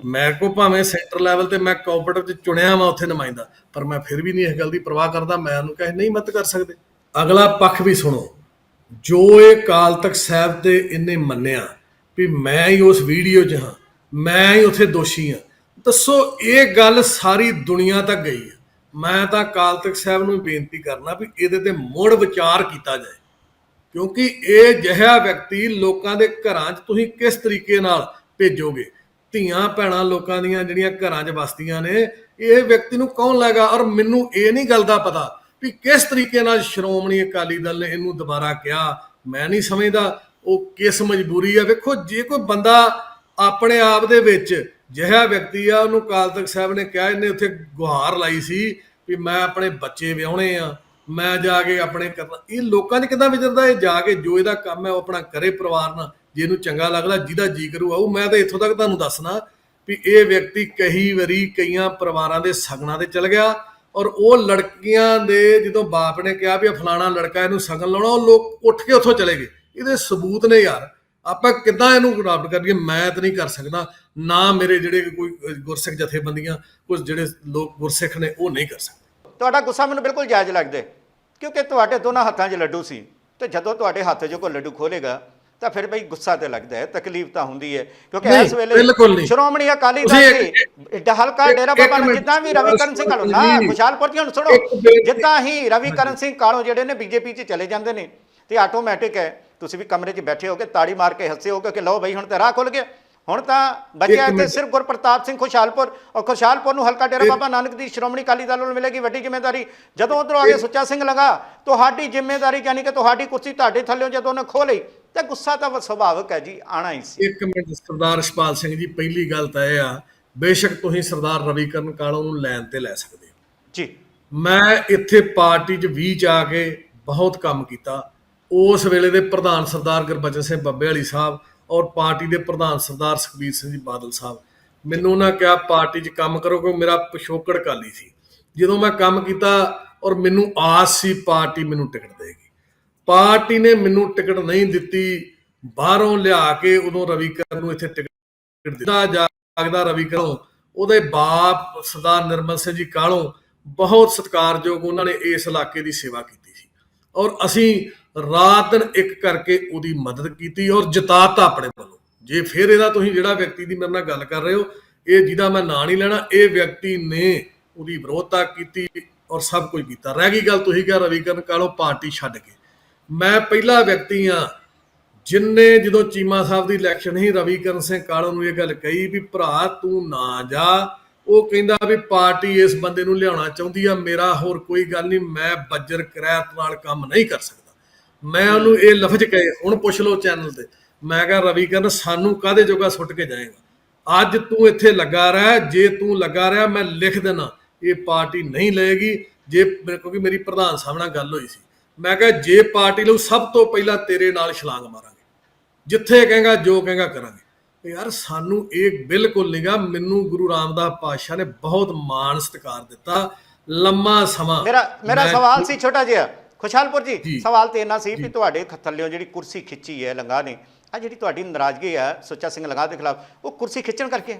ਮੈਂ ਕੋ ਭਾਵੇਂ ਸੈਂਟਰ ਲੈਵਲ ਤੇ ਮੈਂ ਕੋਆਪਰੇਟਿਵ ਚ ਚੁਣਿਆ ਮੈਂ ਉੱਥੇ ਨੁਮਾਇੰਦਾ, ਪਰ ਮੈਂ ਫਿਰ ਵੀ ਨਹੀਂ ਇਸ ਗੱਲ ਦੀ ਪਰਵਾਹ ਕਰਦਾ। ਮੈਂ ਉਹਨੂੰ ਕਹੇ, ਨਹੀਂ ਮਦਦ ਕਰ ਸਕਦੇ। ਅਗਲਾ ਪੱਖ ਵੀ ਸੁਣੋ। ਜੋ ਇਹ ਕਾਲ ਤੱਕ ਸਾਹਿਬ ਤੇ ਇਹਨੇ ਮੰਨਿਆ ਵੀ ਮੈਂ ਹੀ ਉਸ ਵੀਡੀਓ 'ਚ ਹਾਂ, ਮੈਂ ਹੀ ਉੱਥੇ ਦੋਸ਼ੀ ਹਾਂ। ਦੱਸੋ, ਇਹ ਗੱਲ ਸਾਰੀ ਦੁਨੀਆ ਤੱਕ ਗਈ ਹੈ। ਮੈਂ ਤਾਂ ਕਾਲ ਤੱਕ ਸਾਹਿਬ ਨੂੰ ਬੇਨਤੀ ਕਰਨਾ ਵੀ ਇਹਦੇ ਤੇ ਮੁੜ ਵਿਚਾਰ ਕੀਤਾ ਜਾਏ। ਕਿਉਂਕਿ ਇਹ ਜਿਹਾ ਵਿਅਕਤੀ ਲੋਕਾਂ ਦੇ ਘਰਾਂ 'ਚ ਤੁਸੀਂ ਕਿਸ ਤਰੀਕੇ ਨਾਲ ਭੇਜੋਗੇ? ਧੀਆਂ ਭੈਣਾਂ ਲੋਕਾਂ ਦੀਆਂ ਜਿਹੜੀਆਂ ਘਰਾਂ 'ਚ ਵਸਦੀਆਂ ਨੇ, ਇਹ ਵਿਅਕਤੀ ਨੂੰ ਕੌਣ ਲੱਗਾ ਔਰ ਮੈਨੂੰ ਇਹ ਨਹੀਂ ਗੱਲ ਦਾ ਪਤਾ ਵੀ ਕਿਸ ਤਰੀਕੇ ਨਾਲ ਸ਼੍ਰੋਮਣੀ ਅਕਾਲੀ ਦਲ ਨੇ ਇਹਨੂੰ ਦੁਬਾਰਾ ਕਿਹਾ। ਮੈਂ ਨਹੀਂ ਸਮਝਦਾ ਉਹ ਕਿਸ ਮਜਬੂਰੀ ਆ। ਵੇਖੋ, ਜੇ ਕੋਈ ਬੰਦਾ ਆਪਣੇ ਆਪ ਦੇ ਵਿੱਚ ਜਿਹੜਾ ਵਿਅਕਤੀ ਆ, ਉਹਨੂੰ ਕਾਲ ਤਖਤ ਸਾਹਿਬ ਨੇ ਕਿਹਾ, ਇਹਨੇ ਉੱਥੇ ਗੁਹਾਰ ਲਾਈ ਸੀ ਵੀ ਮੈਂ ਆਪਣੇ ਬੱਚੇ ਵਿਆਹਣੇ ਆ, ਮੈਂ ਜਾ ਕੇ ਆਪਣੇ ਕਰਨਾ। ਇਹ ਲੋਕਾਂ 'ਚ ਕਿਦਾਂ ਵਿਚਰਦਾ? ਇਹ ਜਾ ਕੇ ਜੋ ਇਹਦਾ ਕੰਮ ਹੈ, ਉਹ ਆਪਣਾ ਕਰੇ ਪਰਿਵਾਰ ਨਾਲ। ਜਿਹਨੂੰ ਚੰਗਾ ਲੱਗਦਾ, ਜਿਹਦਾ ਜੀ ਕਰੂ ਆਊ ਮੈਂ ਤਾਂ ਇੱਥੋਂ ਤੱਕ ਤੁਹਾਨੂੰ ਦੱਸਣਾ ਵੀ ਇਹ ਵਿਅਕਤੀ ਕਈ ਵਾਰੀ ਕਈਆਂ ਪਰਿਵਾਰਾਂ ਦੇ ਸਗਨਾਂ ਤੇ ਚਲ ਗਿਆ ਔਰ ਉਹ ਲੜਕੀਆਂ ਦੇ ਜਦੋਂ ਬਾਪ ਨੇ ਕਿਹਾ ਵੀ ਫਲਾਣਾ ਲੜਕਾ ਇਹਨੂੰ ਸਗਨ ਲਾਉਣਾ, ਉਹ ਲੋਕ ਉੱਠ ਕੇ ਉੱਥੋਂ ਚਲੇ ਗਏ। ਇਹਦੇ ਸਬੂਤ ਨੇ ਯਾਰ। ਆਪਾਂ ਕਿੱਦਾਂ ਇਹਨੂੰ ਅਡਾਪਟ ਕਰੀਏ? ਮੈਂ ਤਾਂ ਨਹੀਂ ਕਰ ਸਕਦਾ। ਨਾ ਮੇਰੇ ਜਿਹੜੇ ਕੋਈ ਗੁਰਸਿੱਖ ਜਥੇਬੰਦੀਆਂ ਕੁਝ ਜਿਹੜੇ ਲੋਕ ਗੁਰਸਿੱਖ ਨੇ, ਉਹ ਨਹੀਂ ਕਰ ਸਕਦੇ। ਤੁਹਾਡਾ ਗੁੱਸਾ ਮੈਨੂੰ ਬਿਲਕੁਲ ਜਾਇਜ਼ ਲੱਗਦਾ ਕਿਉਂਕਿ ਤੁਹਾਡੇ ਦੋਨਾਂ ਹੱਥਾਂ 'ਚ ਲੱਡੂ ਸੀ ਤੇ ਜਦੋਂ ਤੁਹਾਡੇ ਹੱਥ 'ਚ ਕੋਈ ਲੱਡੂ ਖੋਲੇਗਾ ਤਾਂ ਫਿਰ ਬਈ ਗੁੱਸਾ ਤੇ ਲੱਗਦਾ ਹੈ ਤਕਲੀਫ ਤਾਂ ਹੁੰਦੀ ਹੈ ਕਿਉਂਕਿ ਇਸ ਵੇਲੇ। ਸ਼੍ਰੋਮਣੀ ਅਕਾਲੀ ਦਲ ਦੀ ਹਲਕਾ ਡੇਰਾ ਬਾਬਾ ਜਿੱਦਾਂ ਵੀ ਰਵੀਕਰਨ ਸਿੰਘ ਕਾਲੋ ਨਾ। ਖੁਸ਼ਹਾਲਪੁਰ ਜੀ ਹੁਣ ਸੁਣੋ ਜਿੱਦਾਂ ਹੀ ਰਵੀਕਰਨ ਸਿੰਘ ਕਾਲੋ ਜਿਹੜੇ ਨੇ ਬੀਜੇਪੀ 'ਚ ਚਲੇ ਜਾਂਦੇ ਨੇ ਤੇ ਆਟੋਮੈਟਿਕ ਹੈ ਤੁਸੀਂ ਵੀ ਕਮਰੇ 'ਚ ਬੈਠੇ ਹੋਗੇ ਤਾੜੀ ਮਾਰ ਕੇ ਹੱਸੇ ਹੋਗੇ ਕਿ ਲਓ ਬਈ ਹੁਣ ਤੇ ਰਾਹ ਖੁੱਲ ਗਿਆ ਹੁਣ ਤਾਂ ਬਚਿਆ ਇੱਥੇ। ਸਿਰਫ ਗੁਰਪ੍ਰਤਾਪ ਸਿੰਘ ਖੁਸ਼ਹਾਲਪੁਰ ਔਰ ਖੁਸ਼ਹਾਲਪੁਰ ਨੂੰ ਹਲਕਾ ਡੇਰਾ ਬਾਬਾ ਨਾਨਕ ਦੀ ਸ਼੍ਰੋਮਣੀ ਅਕਾਲੀ ਦਲ ਨੂੰ ਮਿਲੇਗੀ ਵੱਡੀ ਜ਼ਿੰਮੇਵਾਰੀ ਜਦੋਂ ਉਧਰੋਂ ਆਗੇ ਸੁੱਚਾ ਸਿੰਘ ਲਗਾ ਤੁਹਾਡੀ ਜ਼ਿੰਮੇਵਾਰੀ ਯਾਨੀ ਕਿ ਤੁਹਾਡੀ ਕੁਰਸੀ ਤੁਹਾਡੇ ਥੱਲੇੋਂ ਜਦੋਂ ਉਹਨੇ ਖੋਹ ਲਈ ਤੇ ਗੁੱਸਾ ਤਾਂ ਸੁਭਾਵਿਕ ਹੈ ਜੀ ਆਣਾ ਹੀ ਸੀ। ਇੱਕ ਮਿੰਟ ਸਰਦਾਰ ਇਸ਼ਪਾਲ ਸਿੰਘ ਜੀ ਪਹਿਲੀ ਗੱਲ ਤਾਂ ਇਹ ਆ ਬੇਸ਼ੱਕ ਤੁਸੀਂ ਸਰਦਾਰ ਰਵੀਕਰਨ ਕਾਲੋ ਨੂੰ ਲੈਣ ਤੇ ਲੈ ਸਕਦੇ ਹੋ। ਜੀ। ਮੈਂ ਇੱਥੇ ਪਾਰਟੀ 'ਚ ਵੀ ਚ ਆ ਕੇ ਬਹੁਤ ਕੰਮ ਕੀਤਾ। ਉਸ ਵੇਲੇ ਦੇ ਪ੍ਰਧਾਨ ਸਰਦਾਰ ਗੁਰਬਚਨ ਸਿੰਘ ਬੱਬੇ ਵਾਲੀ ਸਾਹਿਬ ਔਰ ਪਾਰਟੀ ਦੇ ਪ੍ਰਧਾਨ ਸਰਦਾਰ ਸੁਖਬੀਰ ਸਿੰਘ ਜੀ ਬਾਦਲ ਸਾਹਿਬ। ਮੈਨੂੰ ਉਹਨਾਂ ਕਿਹਾ ਪਾਰਟੀ 'ਚ ਕੰਮ ਕਰੋ ਕਿਉਂਕਿ ਮੇਰਾ ਪਿਛੋਕੜ ਕਾਲੀ ਸੀ। ਜਦੋਂ ਮੈਂ ਕੰਮ ਕੀਤਾ ਔਰ ਮੈਨੂੰ ਆਸ ਸੀ ਪਾਰਟੀ ਮੈਨੂੰ ਟਿਕਟ ਦੇਗੀ। ਪਾਰਟੀ ਨੇ ਮੈਨੂੰ ਟਿਕਟ ਨਹੀਂ ਦਿੱਤੀ। ਬਾਹਰੋਂ ਲਿਆ ਕੇ ਉਦੋਂ ਰਵੀਕਰਨ ਨੂੰ ਇੱਥੇ ਟਿਕਟ ਦਿੱਤਾ। ਜਾਗਦਾ ਰਵੀਕਰਨ। ਉਹਦੇ ਬਾਪ ਸਰਦਾਰ ਨਿਰਮਲ ਸਿੰਘ ਜੀ ਕਾਲੋਂ ਬਹੁਤ ਸਤਿਕਾਰਯੋਗ ਉਹਨਾਂ ਨੇ ਇਸ ਇਲਾਕੇ ਦੀ ਸੇਵਾ ਕੀਤੀ ਸੀ। ਔਰ ਅਸੀਂ ਰਾਤ ਦਿਨ ਇੱਕ ਕਰਕੇ ਉਹਦੀ ਮਦਦ ਕੀਤੀ ਔਰ ਜਿਤਾਤਾ ਆਪਣੇ ਵੱਲੋਂ। ਜੇ ਫਿਰ ਇਹਦਾ ਤੁਸੀਂ ਜਿਹੜਾ ਵਿਅਕਤੀ ਦੀ ਮੇਰੇ ਨਾਲ ਗੱਲ ਕਰ ਰਹੇ ਹੋ, ਇਹ ਜਿਹਦਾ ਮੈਂ ਨਾਂ ਨਹੀਂ ਲੈਣਾ, ਇਹ ਵਿਅਕਤੀ ਨੇ ਉਹਦੀ ਵਿਰੋਧਤਾ ਕੀਤੀ ਔਰ ਸਭ ਕੁਝ ਕੀਤਾ। ਰਹਿ ਗਈ ਗੱਲ ਤੁਸੀਂ ਕਿਹਾ ਰਵੀਕਰਨ ਕਾਲੋਂ ਪਾਰਟੀ ਛੱਡ ਕੇ। ਮੈਂ ਪਹਿਲਾ ਵਿਅਕਤੀ ਆ ਜਿਨਨੇ ਜਦੋਂ ਚੀਮਾ ਸਾਹਿਬ ਦੀ ਇਲੈਕਸ਼ਨ ਹੀ ਰਵੀਕਰਨ ਸਿੰਘ ਕਾਲੋ ਨੂੰ ਇਹ ਗੱਲ ਕਹੀ ਵੀ ਭਰਾ ਤੂੰ ਨਾ ਜਾ। ਉਹ ਕਹਿੰਦਾ ਵੀ ਪਾਰਟੀ ਇਸ ਬੰਦੇ ਨੂੰ ਲਿਆਉਣਾ ਚਾਹੁੰਦੀ ਆ, ਮੇਰਾ ਹੋਰ ਕੋਈ ਗੱਲ ਨਹੀਂ, ਮੈਂ ਬੱਜਰ ਕਰੈਤ ਨਾਲ ਕੰਮ ਨਹੀਂ ਕਰ ਸਕਦਾ। ਮੈਂ ਉਹਨੂੰ ਇਹ ਲਫ਼ਜ਼ ਕਹੇ, ਹੁਣ ਪੁੱਛ ਲਓ ਚੈਨਲ ਤੇ। ਮੈਂ ਕਿਹਾ, ਰਵੀਕਰਨ, ਸਾਨੂੰ ਕਾਹਦੇ ਜੋਗਾ ਸੁੱਟ ਕੇ ਜਾਏਗਾ? ਅੱਜ ਤੂੰ ਇੱਥੇ ਲੱਗਾ ਰਹਿ, ਜੇ ਤੂੰ ਲੱਗਾ ਰਿਹਾ, ਮੈਂ ਲਿਖ ਦੇਣਾ। ਇਹ ਪਾਰਟੀ ਨਹੀਂ ਲਏਗੀ। ਜੇ ਮੇਰੇ- ਕਿਉਂਕਿ ਮੇਰੀ ਪ੍ਰਧਾਨ ਸਾਹਿਬ ਨਾਲ ਗੱਲ ਹੋਈ ਸੀ। ਮੈਂ ਕਿਹਾ ਜੇ ਪਾਰਟੀ ਲਊ ਸਭ ਤੋਂ ਪਹਿਲਾਂ ਤੇਰੇ ਨਾਲ ਛਲਾਂਗ ਮਾਰਾਂਗੇ ਜਿੱਥੇ ਕਹੇਗਾ ਜੋ ਕਹੇਗਾ ਕਰਾਂਗੇ ਯਾਰ ਸਾਨੂੰ ਇਹ ਬਿਲਕੁਲ ਨਹੀਂਗਾ ਮੈਨੂੰ ਗੁਰੂ ਰਾਮਦਾਸ ਪਾਤਸ਼ਾਹ ਨੇ ਬਹੁਤ ਮਾਣ ਸਤਿਕਾਰ ਦਿੱਤਾ ਲੰਮਾ ਸਮਾਂ ਮੇਰਾ ਮੇਰਾ ਸਵਾਲ ਸੀ ਛੋਟਾ ਜਿਹਾ ਖੁਸ਼ਹਾਲਪੁਰ ਜੀ। ਸਵਾਲ ਤੇ ਇੰਨਾ ਸੀ ਵੀ ਤੁਹਾਡੇ ਥੱਲਿਓਂ ਜਿਹੜੀ ਕੁਰਸੀ ਖਿੱਚੀ ਹੈ ਲੰਗਾ ਨੇ ਆ ਜਿਹੜੀ ਤੁਹਾਡੀ ਨਾਰਾਜ਼ਗੀ ਹੈ ਸੁੱਚਾ ਸਿੰਘ ਲੰਗਾ ਦੇ ਖਿਲਾਫ ਉਹ ਕੁਰਸੀ ਖਿੱਚਣ ਕਰਕੇ?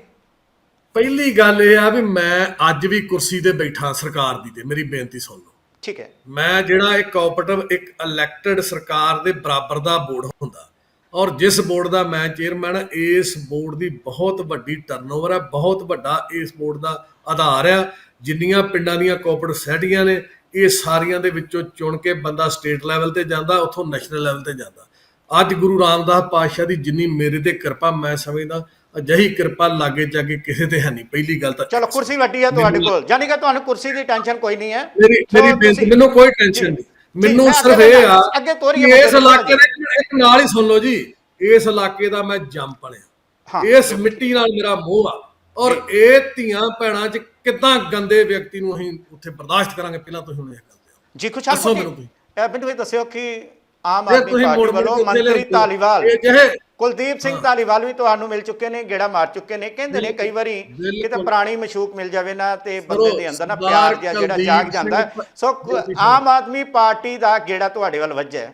ਪਹਿਲੀ ਗੱਲ ਇਹ ਆ ਵੀ ਮੈਂ ਅੱਜ ਵੀ ਕੁਰਸੀ ਤੇ ਬੈਠਾ ਸਰਕਾਰ ਦੀ ਤੇ ਮੇਰੀ ਬੇਨਤੀ ਸੁਣ ਲਓ ਠੀਕ ਹੈ। ਮੈਂ ਜਿਹੜਾ ਇੱਕ ਕੋਆਪਰੇਟਿਵ ਇੱਕ ਇਲੈਕਟਿਡ ਸਰਕਾਰ ਦੇ ਬਰਾਬਰ ਦਾ ਬੋਰਡ ਹੁੰਦਾ ਔਰ ਜਿਸ ਬੋਰਡ ਦਾ ਮੈਂ ਚੇਅਰਮੈਨ ਇਸ ਬੋਰਡ ਦੀ ਬਹੁਤ ਵੱਡੀ ਟਰਨਓਵਰ ਹੈ, ਬਹੁਤ ਵੱਡਾ ਇਸ ਬੋਰਡ ਦਾ ਆਧਾਰ ਆ ਜਿੰਨੀਆਂ ਪਿੰਡਾਂ ਦੀਆਂ ਕੋਆਪਰੇਟਿਵ ਸੋਸਾਇਟੀਆਂ ਨੇ, ਇਹ ਸਾਰੀਆਂ ਦੇ ਵਿੱਚੋਂ ਚੁਣ ਕੇ ਬੰਦਾ ਸਟੇਟ ਲੈਵਲ ਤੇ ਜਾਂਦਾ, ਉੱਥੋਂ ਨੈਸ਼ਨਲ ਲੈਵਲ ਤੇ ਜਾਂਦਾ। ਅੱਜ ਗੁਰੂ ਰਾਮਦਾਸ ਪਾਤਸ਼ਾਹ ਦੀ ਜਿੰਨੀ ਮੇਰੇ ਤੇ ਕਿਰਪਾ, ਮੈਂ ਸਮਝਦਾ ਅਜਿਹੀ ਕਿਰਪਾ ਲਾਗੇ ਜਾਗੇ ਕਿਸੇ ਤੇ ਹੈ ਨਹੀਂ ਪਹਿਲੀ ਗੱਲ ਤਾਂ ਚਲੋ ਕੁਰਸੀ ਵੱਡੀ ਹੈ ਤੁਹਾਡੇ ਕੋਲ। ਯਾਨੀ ਕਿ ਤੁਹਾਨੂੰ ਕੁਰਸੀ ਦੀ ਟੈਨਸ਼ਨ ਕੋਈ ਨਹੀਂ ਹੈ। ਮੇਰੀ ਬੇਨਤੀ ਮੈਨੂੰ ਕੋਈ ਟੈਨਸ਼ਨ ਨਹੀਂ। ਜੀ, ਮੈਨੂੰ ਸਿਰਫ ਇਹ ਆ ਅੱਗੇ ਤੋਰੀਏ ਕਿ ਇਸ ਇਲਾਕੇ ਦੇ ਇੱਕ- ਨਾਲ ਹੀ ਸੁਣ ਲਓ ਜੀ। ਇਸ ਇਲਾਕੇ ਦਾ ਮੈਂ ਜੰਮ ਹਾਂ। ਪਲਿਆ ਇਸ ਮਿੱਟੀ ਨਾਲ ਮੇਰਾ ਮੋਹ ਆ। ਔਰ ਇਹ ਧੀਆਂ ਭੈਣਾਂ 'ਚ ਕਿਦਾਂ ਗੰਦੇ ਵਿਅਕਤੀ ਨੂੰ ਅਸੀਂ ਉੱਥੇ ਬਰਦਾਸ਼ਤ ਕਰਾਂਗੇ? ਪਹਿਲਾਂ ਤੁਸੀਂ ਹੁਣ ਇਹ ਗੱਲ ਦਿਓ। ਜੀ ਖੁਸ਼ਹਾਲ ਦੱਸੋ ਜੀ ਮੈਨੂੰ ਤੁਸੀਂ। ਇਹ ਮੈਨੂੰ ਇਹ ਦੱਸਿਓ ਕਿ ਆਮ ਆਦਮੀ ਪਾਰਟੀ ਵੱਲੋਂ ਕੇ ਮੰਤਰੀ ਹੋ। ਧਾਲੀਵਾਲ ਇਹ ਜਿਹੇ ਕੁਲਦੀਪ ਸਿੰਘ ਧਾਲੀਵਾਲ ਵੀ ਤੁਹਾਨੂੰ ਮਿਲ ਚੁੱਕੇ ਨੇ ਗੇੜਾ ਮਾਰ ਚੁੱਕੇ ਨੇ। ਕਹਿੰਦੇ ਨੇ ਕਈ ਵਾਰੀ। ਕਿਤੇ ਪੁਰਾਣੀ ਮਸ਼ੂਕ ਮਿਲ ਜਾਵੇ ਨਾ ਤੇ ਬੰਦੇ ਦੇ ਅੰਦਰ ਨਾ ਪਿਆਰ ਜਿਹਾ ਜਿਹੜਾ ਜਾਗ ਜਾਂਦਾ ਸੋ ਆਮ ਆਦਮੀ ਪਾਰਟੀ ਦਾ ਗੇੜਾ ਤੁਹਾਡੇ ਵੱਲ ਵੱਜਿਆ।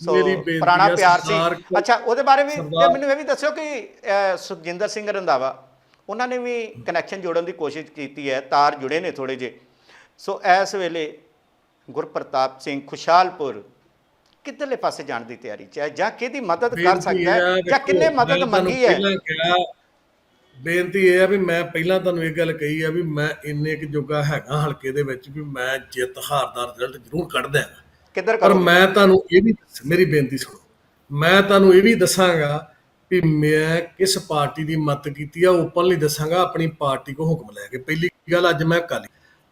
ਸੋ ਪੁਰਾਣਾ ਪਿਆਰ ਸੀ। ਅੱਛਾ ਉਹਦੇ ਬਾਰੇ ਵੀ ਮੈਨੂੰ ਇਹ ਵੀ ਦੱਸਿਓ ਕਿ ਸੁਖਜਿੰਦਰ ਸਿੰਘ ਰੰਧਾਵਾ ਉਹਨਾਂ ਨੇ ਵੀ ਕਨੈਕਸ਼ਨ ਜੋੜਨ ਦੀ ਕੋਸ਼ਿਸ਼ ਕੀਤੀ ਹੈ। ਤਾਰ ਜੁੜੇ ਨੇ ਥੋੜੇ ਜੇ ਸੋ ਇਸ ਵੇਲੇ ਗੁਰਪ੍ਰਤਾਪ ਸਿੰਘ ਖੁਸ਼ਹਾਲਪੁਰ ਕਿੱਧਰਲੇ ਪਾਸੇ ਜਾਣ ਦੀ ਤਿਆਰੀ ਚ ਹੈ? ਜਾਂ ਕਿਹਦੀ ਮਦਦ ਕਰ ਸਕਦਾ ਹੈ? ਜਾਂ ਕਿੰਨੇ ਮਦਦ ਮੰਗੀ ਹੈ? ਬੇਨਤੀ ਇਹ ਆ ਵੀ ਮੈਂ ਪਹਿਲਾਂ ਤੁਹਾਨੂੰ ਇਹ ਗੱਲ ਕਹੀ ਆ ਵੀ ਮੈਂ ਇੰਨੇ ਕੁ ਜੋਗਾ ਹੈਗਾ ਹਲਕੇ ਦੇ ਵਿੱਚ ਵੀ ਮੈਂ ਜਿੱਤ ਹਾਰ ਦਾ ਰਿਜ਼ਲਟ ਜ਼ਰੂਰ ਕੱਢ ਦਿਆਂਗਾ। ਕਿੱਧਰ ਪਰ ਮੈਂ ਤੁਹਾਨੂੰ ਇਹ ਵੀ ਮੇਰੀ ਬੇਨਤੀ ਸੁਣੋ। ਮੈਂ ਤੁਹਾਨੂੰ ਇਹ ਵੀ ਦੱਸਾਂਗਾ ਵੀ ਮੈਂ ਕਿਸ ਪਾਰਟੀ ਦੀ ਮਦਦ ਕੀਤੀ ਆ ਓਪਨਲੀ ਦੱਸਾਂਗਾ ਆਪਣੀ ਪਾਰਟੀ ਕੋ ਹੁਕਮ ਲੈ ਕੇ। ਪਹਿਲੀ ਗੱਲ ਅੱਜ ਮੈਂ ਕਾਲੀ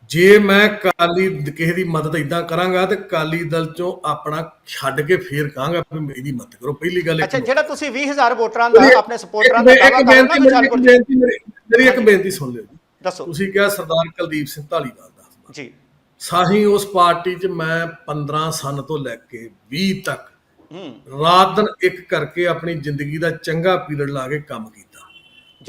ਜੇ ਮੈਂ ਕਾਲੀ ਕਿਸੇ ਦੀ ਮਦਦ ਇਦਾਂ ਕਰਾਂਗਾ ਤੇ ਕਾਲੀ ਦਲ ਚੋਂ ਆਪਣਾ ਛੱਡ ਕੇ ਫੇਰ ਕਹਾਂਗਾ ਵੀ ਇਹਦੀ ਮਦਦ ਕਰੋ। ਪਹਿਲੀ ਗੱਲ ਇਹ ਅੱਛਾ। ਜਿਹੜਾ ਤੁਸੀਂ 20000 ਵੋਟਰਾਂ ਦਾ ਮੇਰੀ- ਆਪਣੇ ਸਪੋਰਟਰਾਂ ਦਾ ਹੋ ਬੇਨਤੀ ਮੇਰੀ ਇੱਕ। ਬੇਨਤੀ ਮੇਰੀ ਮੇਰੀ ਇੱਕ ਬੇਨਤੀ ਸੁਣ ਲਿਓ ਜੀ। ਦੱਸੋ। ਤੁਸੀਂ ਕਿਹਾ ਸਰਦਾਰ ਕੁਲਦੀਪ ਸਿੰਘ ਢਾਲੀਵਾਲ ਦਾ। ਜੀ। ਸਾਹੀ ਉਸ ਪਾਰਟੀ 'ਚ ਮੈਂ 15 ਸਨ ਤੋਂ ਲੈ ਕੇ 20 ਤੱਕ ਰਾਤ ਦਿਨ ਇੱਕ ਕਰਕੇ ਆਪਣੀ ਜ਼ਿੰਦਗੀ ਦਾ ਚੰਗਾ ਪੀਰੀਅਡ ਲਾ ਕੇ ਕੰਮ ਕੀਤਾ।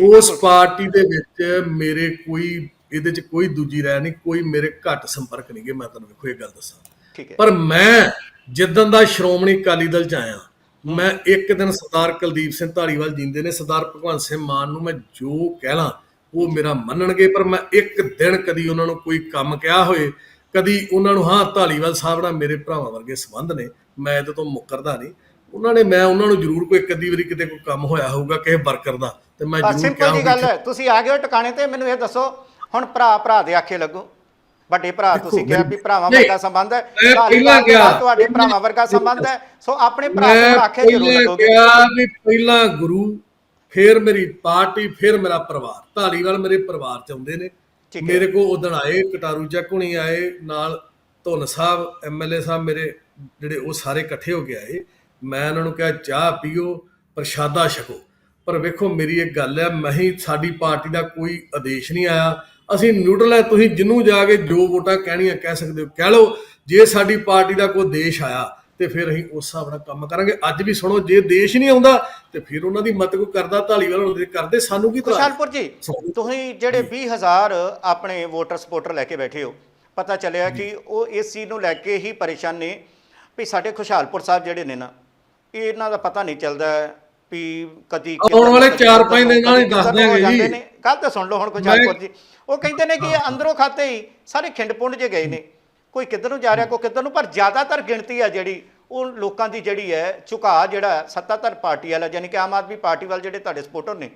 ਉਸ ਪਾਰਟੀ ਦੇ ਵਿੱਚ ਮੇਰੇ ਕੋਈ ਇਹਦੇ 'ਚ ਕੋਈ ਦੂਜੀ ਰਾਇ ਨਹੀਂ ਕੋਈ ਮੇਰੇ ਘੱਟ ਸੰਪਰਕ ਨਹੀਂਗੇ ਮੈਂ ਤੁਹਾਨੂੰ ਵੇਖੋ ਇਹ ਗੱਲ ਦੱਸਾਂ। ਪਰ ਮੈਂ ਜਿੱਦਣ ਦਾ ਸ਼੍ਰੋਮਣੀ ਅਕਾਲੀ ਦਲ ਚ ਆਇਆ ਮੈਂ ਇੱਕ ਦਿਨ ਸਰਦਾਰ ਕੁਲਦੀਪ ਸਿੰਘ ਧਾਲੀਵਾਲ ਜਿੰਦੇ ਨੇ ਸਰਦਾਰ ਭਗਵੰਤ ਸਿੰਘ ਮਾਨ ਨੂੰ ਮੈਂ ਜੋ ਕਹਿਣਾ ਉਹ ਮੇਰਾ ਮੰਨਣਗੇ ਪਰ ਮੈਂ ਇੱਕ ਦਿਨ ਕਦੀ ਉਹਨਾਂ ਨੂੰ ਕੋਈ ਕੰਮ ਕਿਹਾ ਹੋਏ ਕਦੀ ਉਹਨਾਂ ਨੂੰ ਹਾਂ ਧਾਲੀਵਾਲ ਸਾਹਿਬ ਨਾਲ ਮੇਰੇ ਭਰਾਵਾਂ ਵਰਗੇ ਸੰਬੰਧ ਨੇ ਮੈਂ ਇਹਦੇ ਤੋਂ ਮੁੱਕਰਦਾ ਨਹੀਂ। ਉਹਨਾਂ ਨੇ ਮੈਂ ਉਹਨਾਂ ਨੂੰ ਜ਼ਰੂਰ ਕੋਈ ਕਦੀ ਵਾਰੀ ਕਿਤੇ ਕੋਈ ਕੰਮ ਹੋਇਆ ਹੋਊਗਾ ਕਿਸੇ ਵਰਕਰ ਦਾ ਤੇ ਮੈਂ ਜ਼ਰੂਰ ਸਿੰਪਲ ਜੀ ਕਿਹਾ ਗੱਲ ਹੈ ਤੁਸੀਂ ਆ ਗਏ ਹੋ ਟਿਕਾਣੇ ਤੇ ਮੈਨੂੰ ਇਹ ਦੱਸੋ ਹੁਣ ਭਰਾ ਭਰਾ ਦੇ ਆਖੇ ਲੱਗੋ। ਵੱਡੇ ਭਰਾ ਤੁਸੀਂ ਕਿਹਾ ਵੀ ਭਰਾਵਾਂ ਵਰਗਾ ਸੰਬੰਧ ਹੈ ਪਹਿਲਾਂ ਕਿਹਾ। ਤੁਹਾਡੇ ਭਰਾਵਾਂ ਵਰਗਾ ਸੰਬੰਧ ਹੈ ਸੋ ਆਪਣੇ ਭਰਾ ਨੂੰ ਆਖੇ ਜ਼ਰੂਰ ਲੱਗੋਗੇ ਕਿਹਾ ਵੀ ਪਹਿਲਾਂ ਗੁਰੂ ਫਿਰ ਮੇਰੀ ਪਾਰਟੀ ਫਿਰ ਮੇਰਾ ਪਰਿਵਾਰ। ਧਾਲੀਵਾਲ ਮੇਰੇ ਪਰਿਵਾਰ ਚ ਆਉਂਦੇ ਨੇ। ਮੇਰੇ ਕੋ ਉਦਣ ਆਏ ਕਟਾਰੂ ਚੱਕ ਹੁਣੀ ਆਏ ਨਾਲ ਧੁੰਨ ਸਾਹਿਬ ਐਮਐਲਏ ਸਾਹਿਬ ਮੇਰੇ ਜਿਹੜੇ ਉਹ ਸਾਰੇ ਇਕੱਠੇ ਹੋ ਕੇ ਆਏ। ਮੈਂ ਉਹਨਾਂ ਨੂੰ ਕਿਹਾ ਚਾਹ ਪੀਓ ਪ੍ਰਸ਼ਾਦਾ ਛਕੋ। ਪਰ ਵੇਖੋ ਮੇਰੀ ਇੱਕ ਗੱਲ ਹੈ ਮੈਂ ਹੀ ਸਾਡੀ ਪਾਰਟੀ ਦਾ ਕੋਈ ਆਦੇਸ਼ ਨਹੀਂ ਆਇਆ। ਅਸੀਂ ਨਿਊਟਰਲ ਹੈ ਤੁਸੀਂ ਜਿੰਨੂੰ ਜਾ ਕੇ ਜੋ ਵੋਟਾਂ ਕਹਿਣੀਆਂ ਕਹਿ ਸਕਦੇ ਹੋ ਕਹਿ ਲਓ ਜੇ ਸਾਡੀ ਪਾਰਟੀ ਦਾ ਕੋਈ ਦੇਸ਼ ਆਇਆ ਤੇ ਫਿਰ ਅਸੀਂ ਉਸ ਹਿਸਾਬ ਨਾਲ ਕੰਮ ਕਰਾਂਗੇ। ਅੱਜ ਵੀ ਸੁਣੋ ਜੇ ਦੇਸ਼ ਨਹੀਂ ਆਉਂਦਾ ਤੇ ਫਿਰ ਉਹਨਾਂ ਦੀ ਮਦਦ ਕੋਈ ਕਰਦਾ ਧਾਲੀਵਾਲ ਹੁੰਦੇ ਕਰਦੇ ਸਾਨੂੰ ਕੀ ਤਰ੍ਹਾਂ ਖੁਸ਼ਹਾਲਪੁਰ ਜੀ ਤੁਸੀਂ ਜਿਹੜੇ 20000 ਆਪਣੇ ਵੋਟਰ ਸਪੋਰਟਰ ਲੈ ਕੇ ਬੈਠੇ ਹੋ ਪਤਾ ਚੱਲਿਆ ਕਿ ਉਹ ਇਸ ਚੀਜ਼ ਨੂੰ ਲੈ ਕੇ ਹੀ ਪਰੇਸ਼ਾਨ ਨੇ ਵੀ ਸਾਡੇ ਖੁਸ਼ਹਾਲਪੁਰ ਸਾਹਿਬ ਜਿਹੜੇ ਨੇ ਨਾ ਇਹ ਇਹਨਾਂ ਦਾ ਪਤਾ ਨਹੀਂ ਚੱਲਦਾ ਵੀ ਕਦੀ ਆਉਣ ਵਾਲੇ ਕਦੀ ਚਾਰ ਕਿੱਧਰ ਪੰਜ ਨੂੰ, ਦਿਨਾਂ 'ਚ ਕਦੀ ਦੱਸ ਹੋ ਦਿਆਂਗੇ ਜੀ। ਗੱਲ ਤਾਂ ਸੁਣ ਲਓ ਹੁਣ ਖੁਸ਼ਹਾਲਪੁਰ ਜੀ। ਉਹ ਕਹਿੰਦੇ ਨੇ ਕਿ ਇਹ ਅੰਦਰੋਂ ਖਾਤੇ ਹੀ ਸਾਰੇ ਖਿੰਡਪੁੰਡ ਜੇ ਗਏ ਨੇ। ਕੋਈ ਕਿੱਧਰ ਨੂੰ ਜਾ ਰਿਹਾ ਕੋਈ ਕਿੱਧਰ ਨੂੰ ਪਰ ਜ਼ਿਆਦਾਤਰ ਗਿਣਤੀ ਆ ਜਿਹੜੀ ਉਹ ਲੋਕਾਂ ਦੀ ਜਿਹੜੀ ਹੈ ਝੁਕਾਅ ਜਿਹੜਾ ਹੈ, ਸੱਤਾਧਰ ਪਾਰਟੀ ਵਾਲਾ ਯਾਨੀ ਕਿ ਆਮ ਆਦਮੀ ਪਾਰਟੀ ਵੱਲ ਜਿਹੜੇ ਤੁਹਾਡੇ ਸਪੋਰਟਰ ਨੇ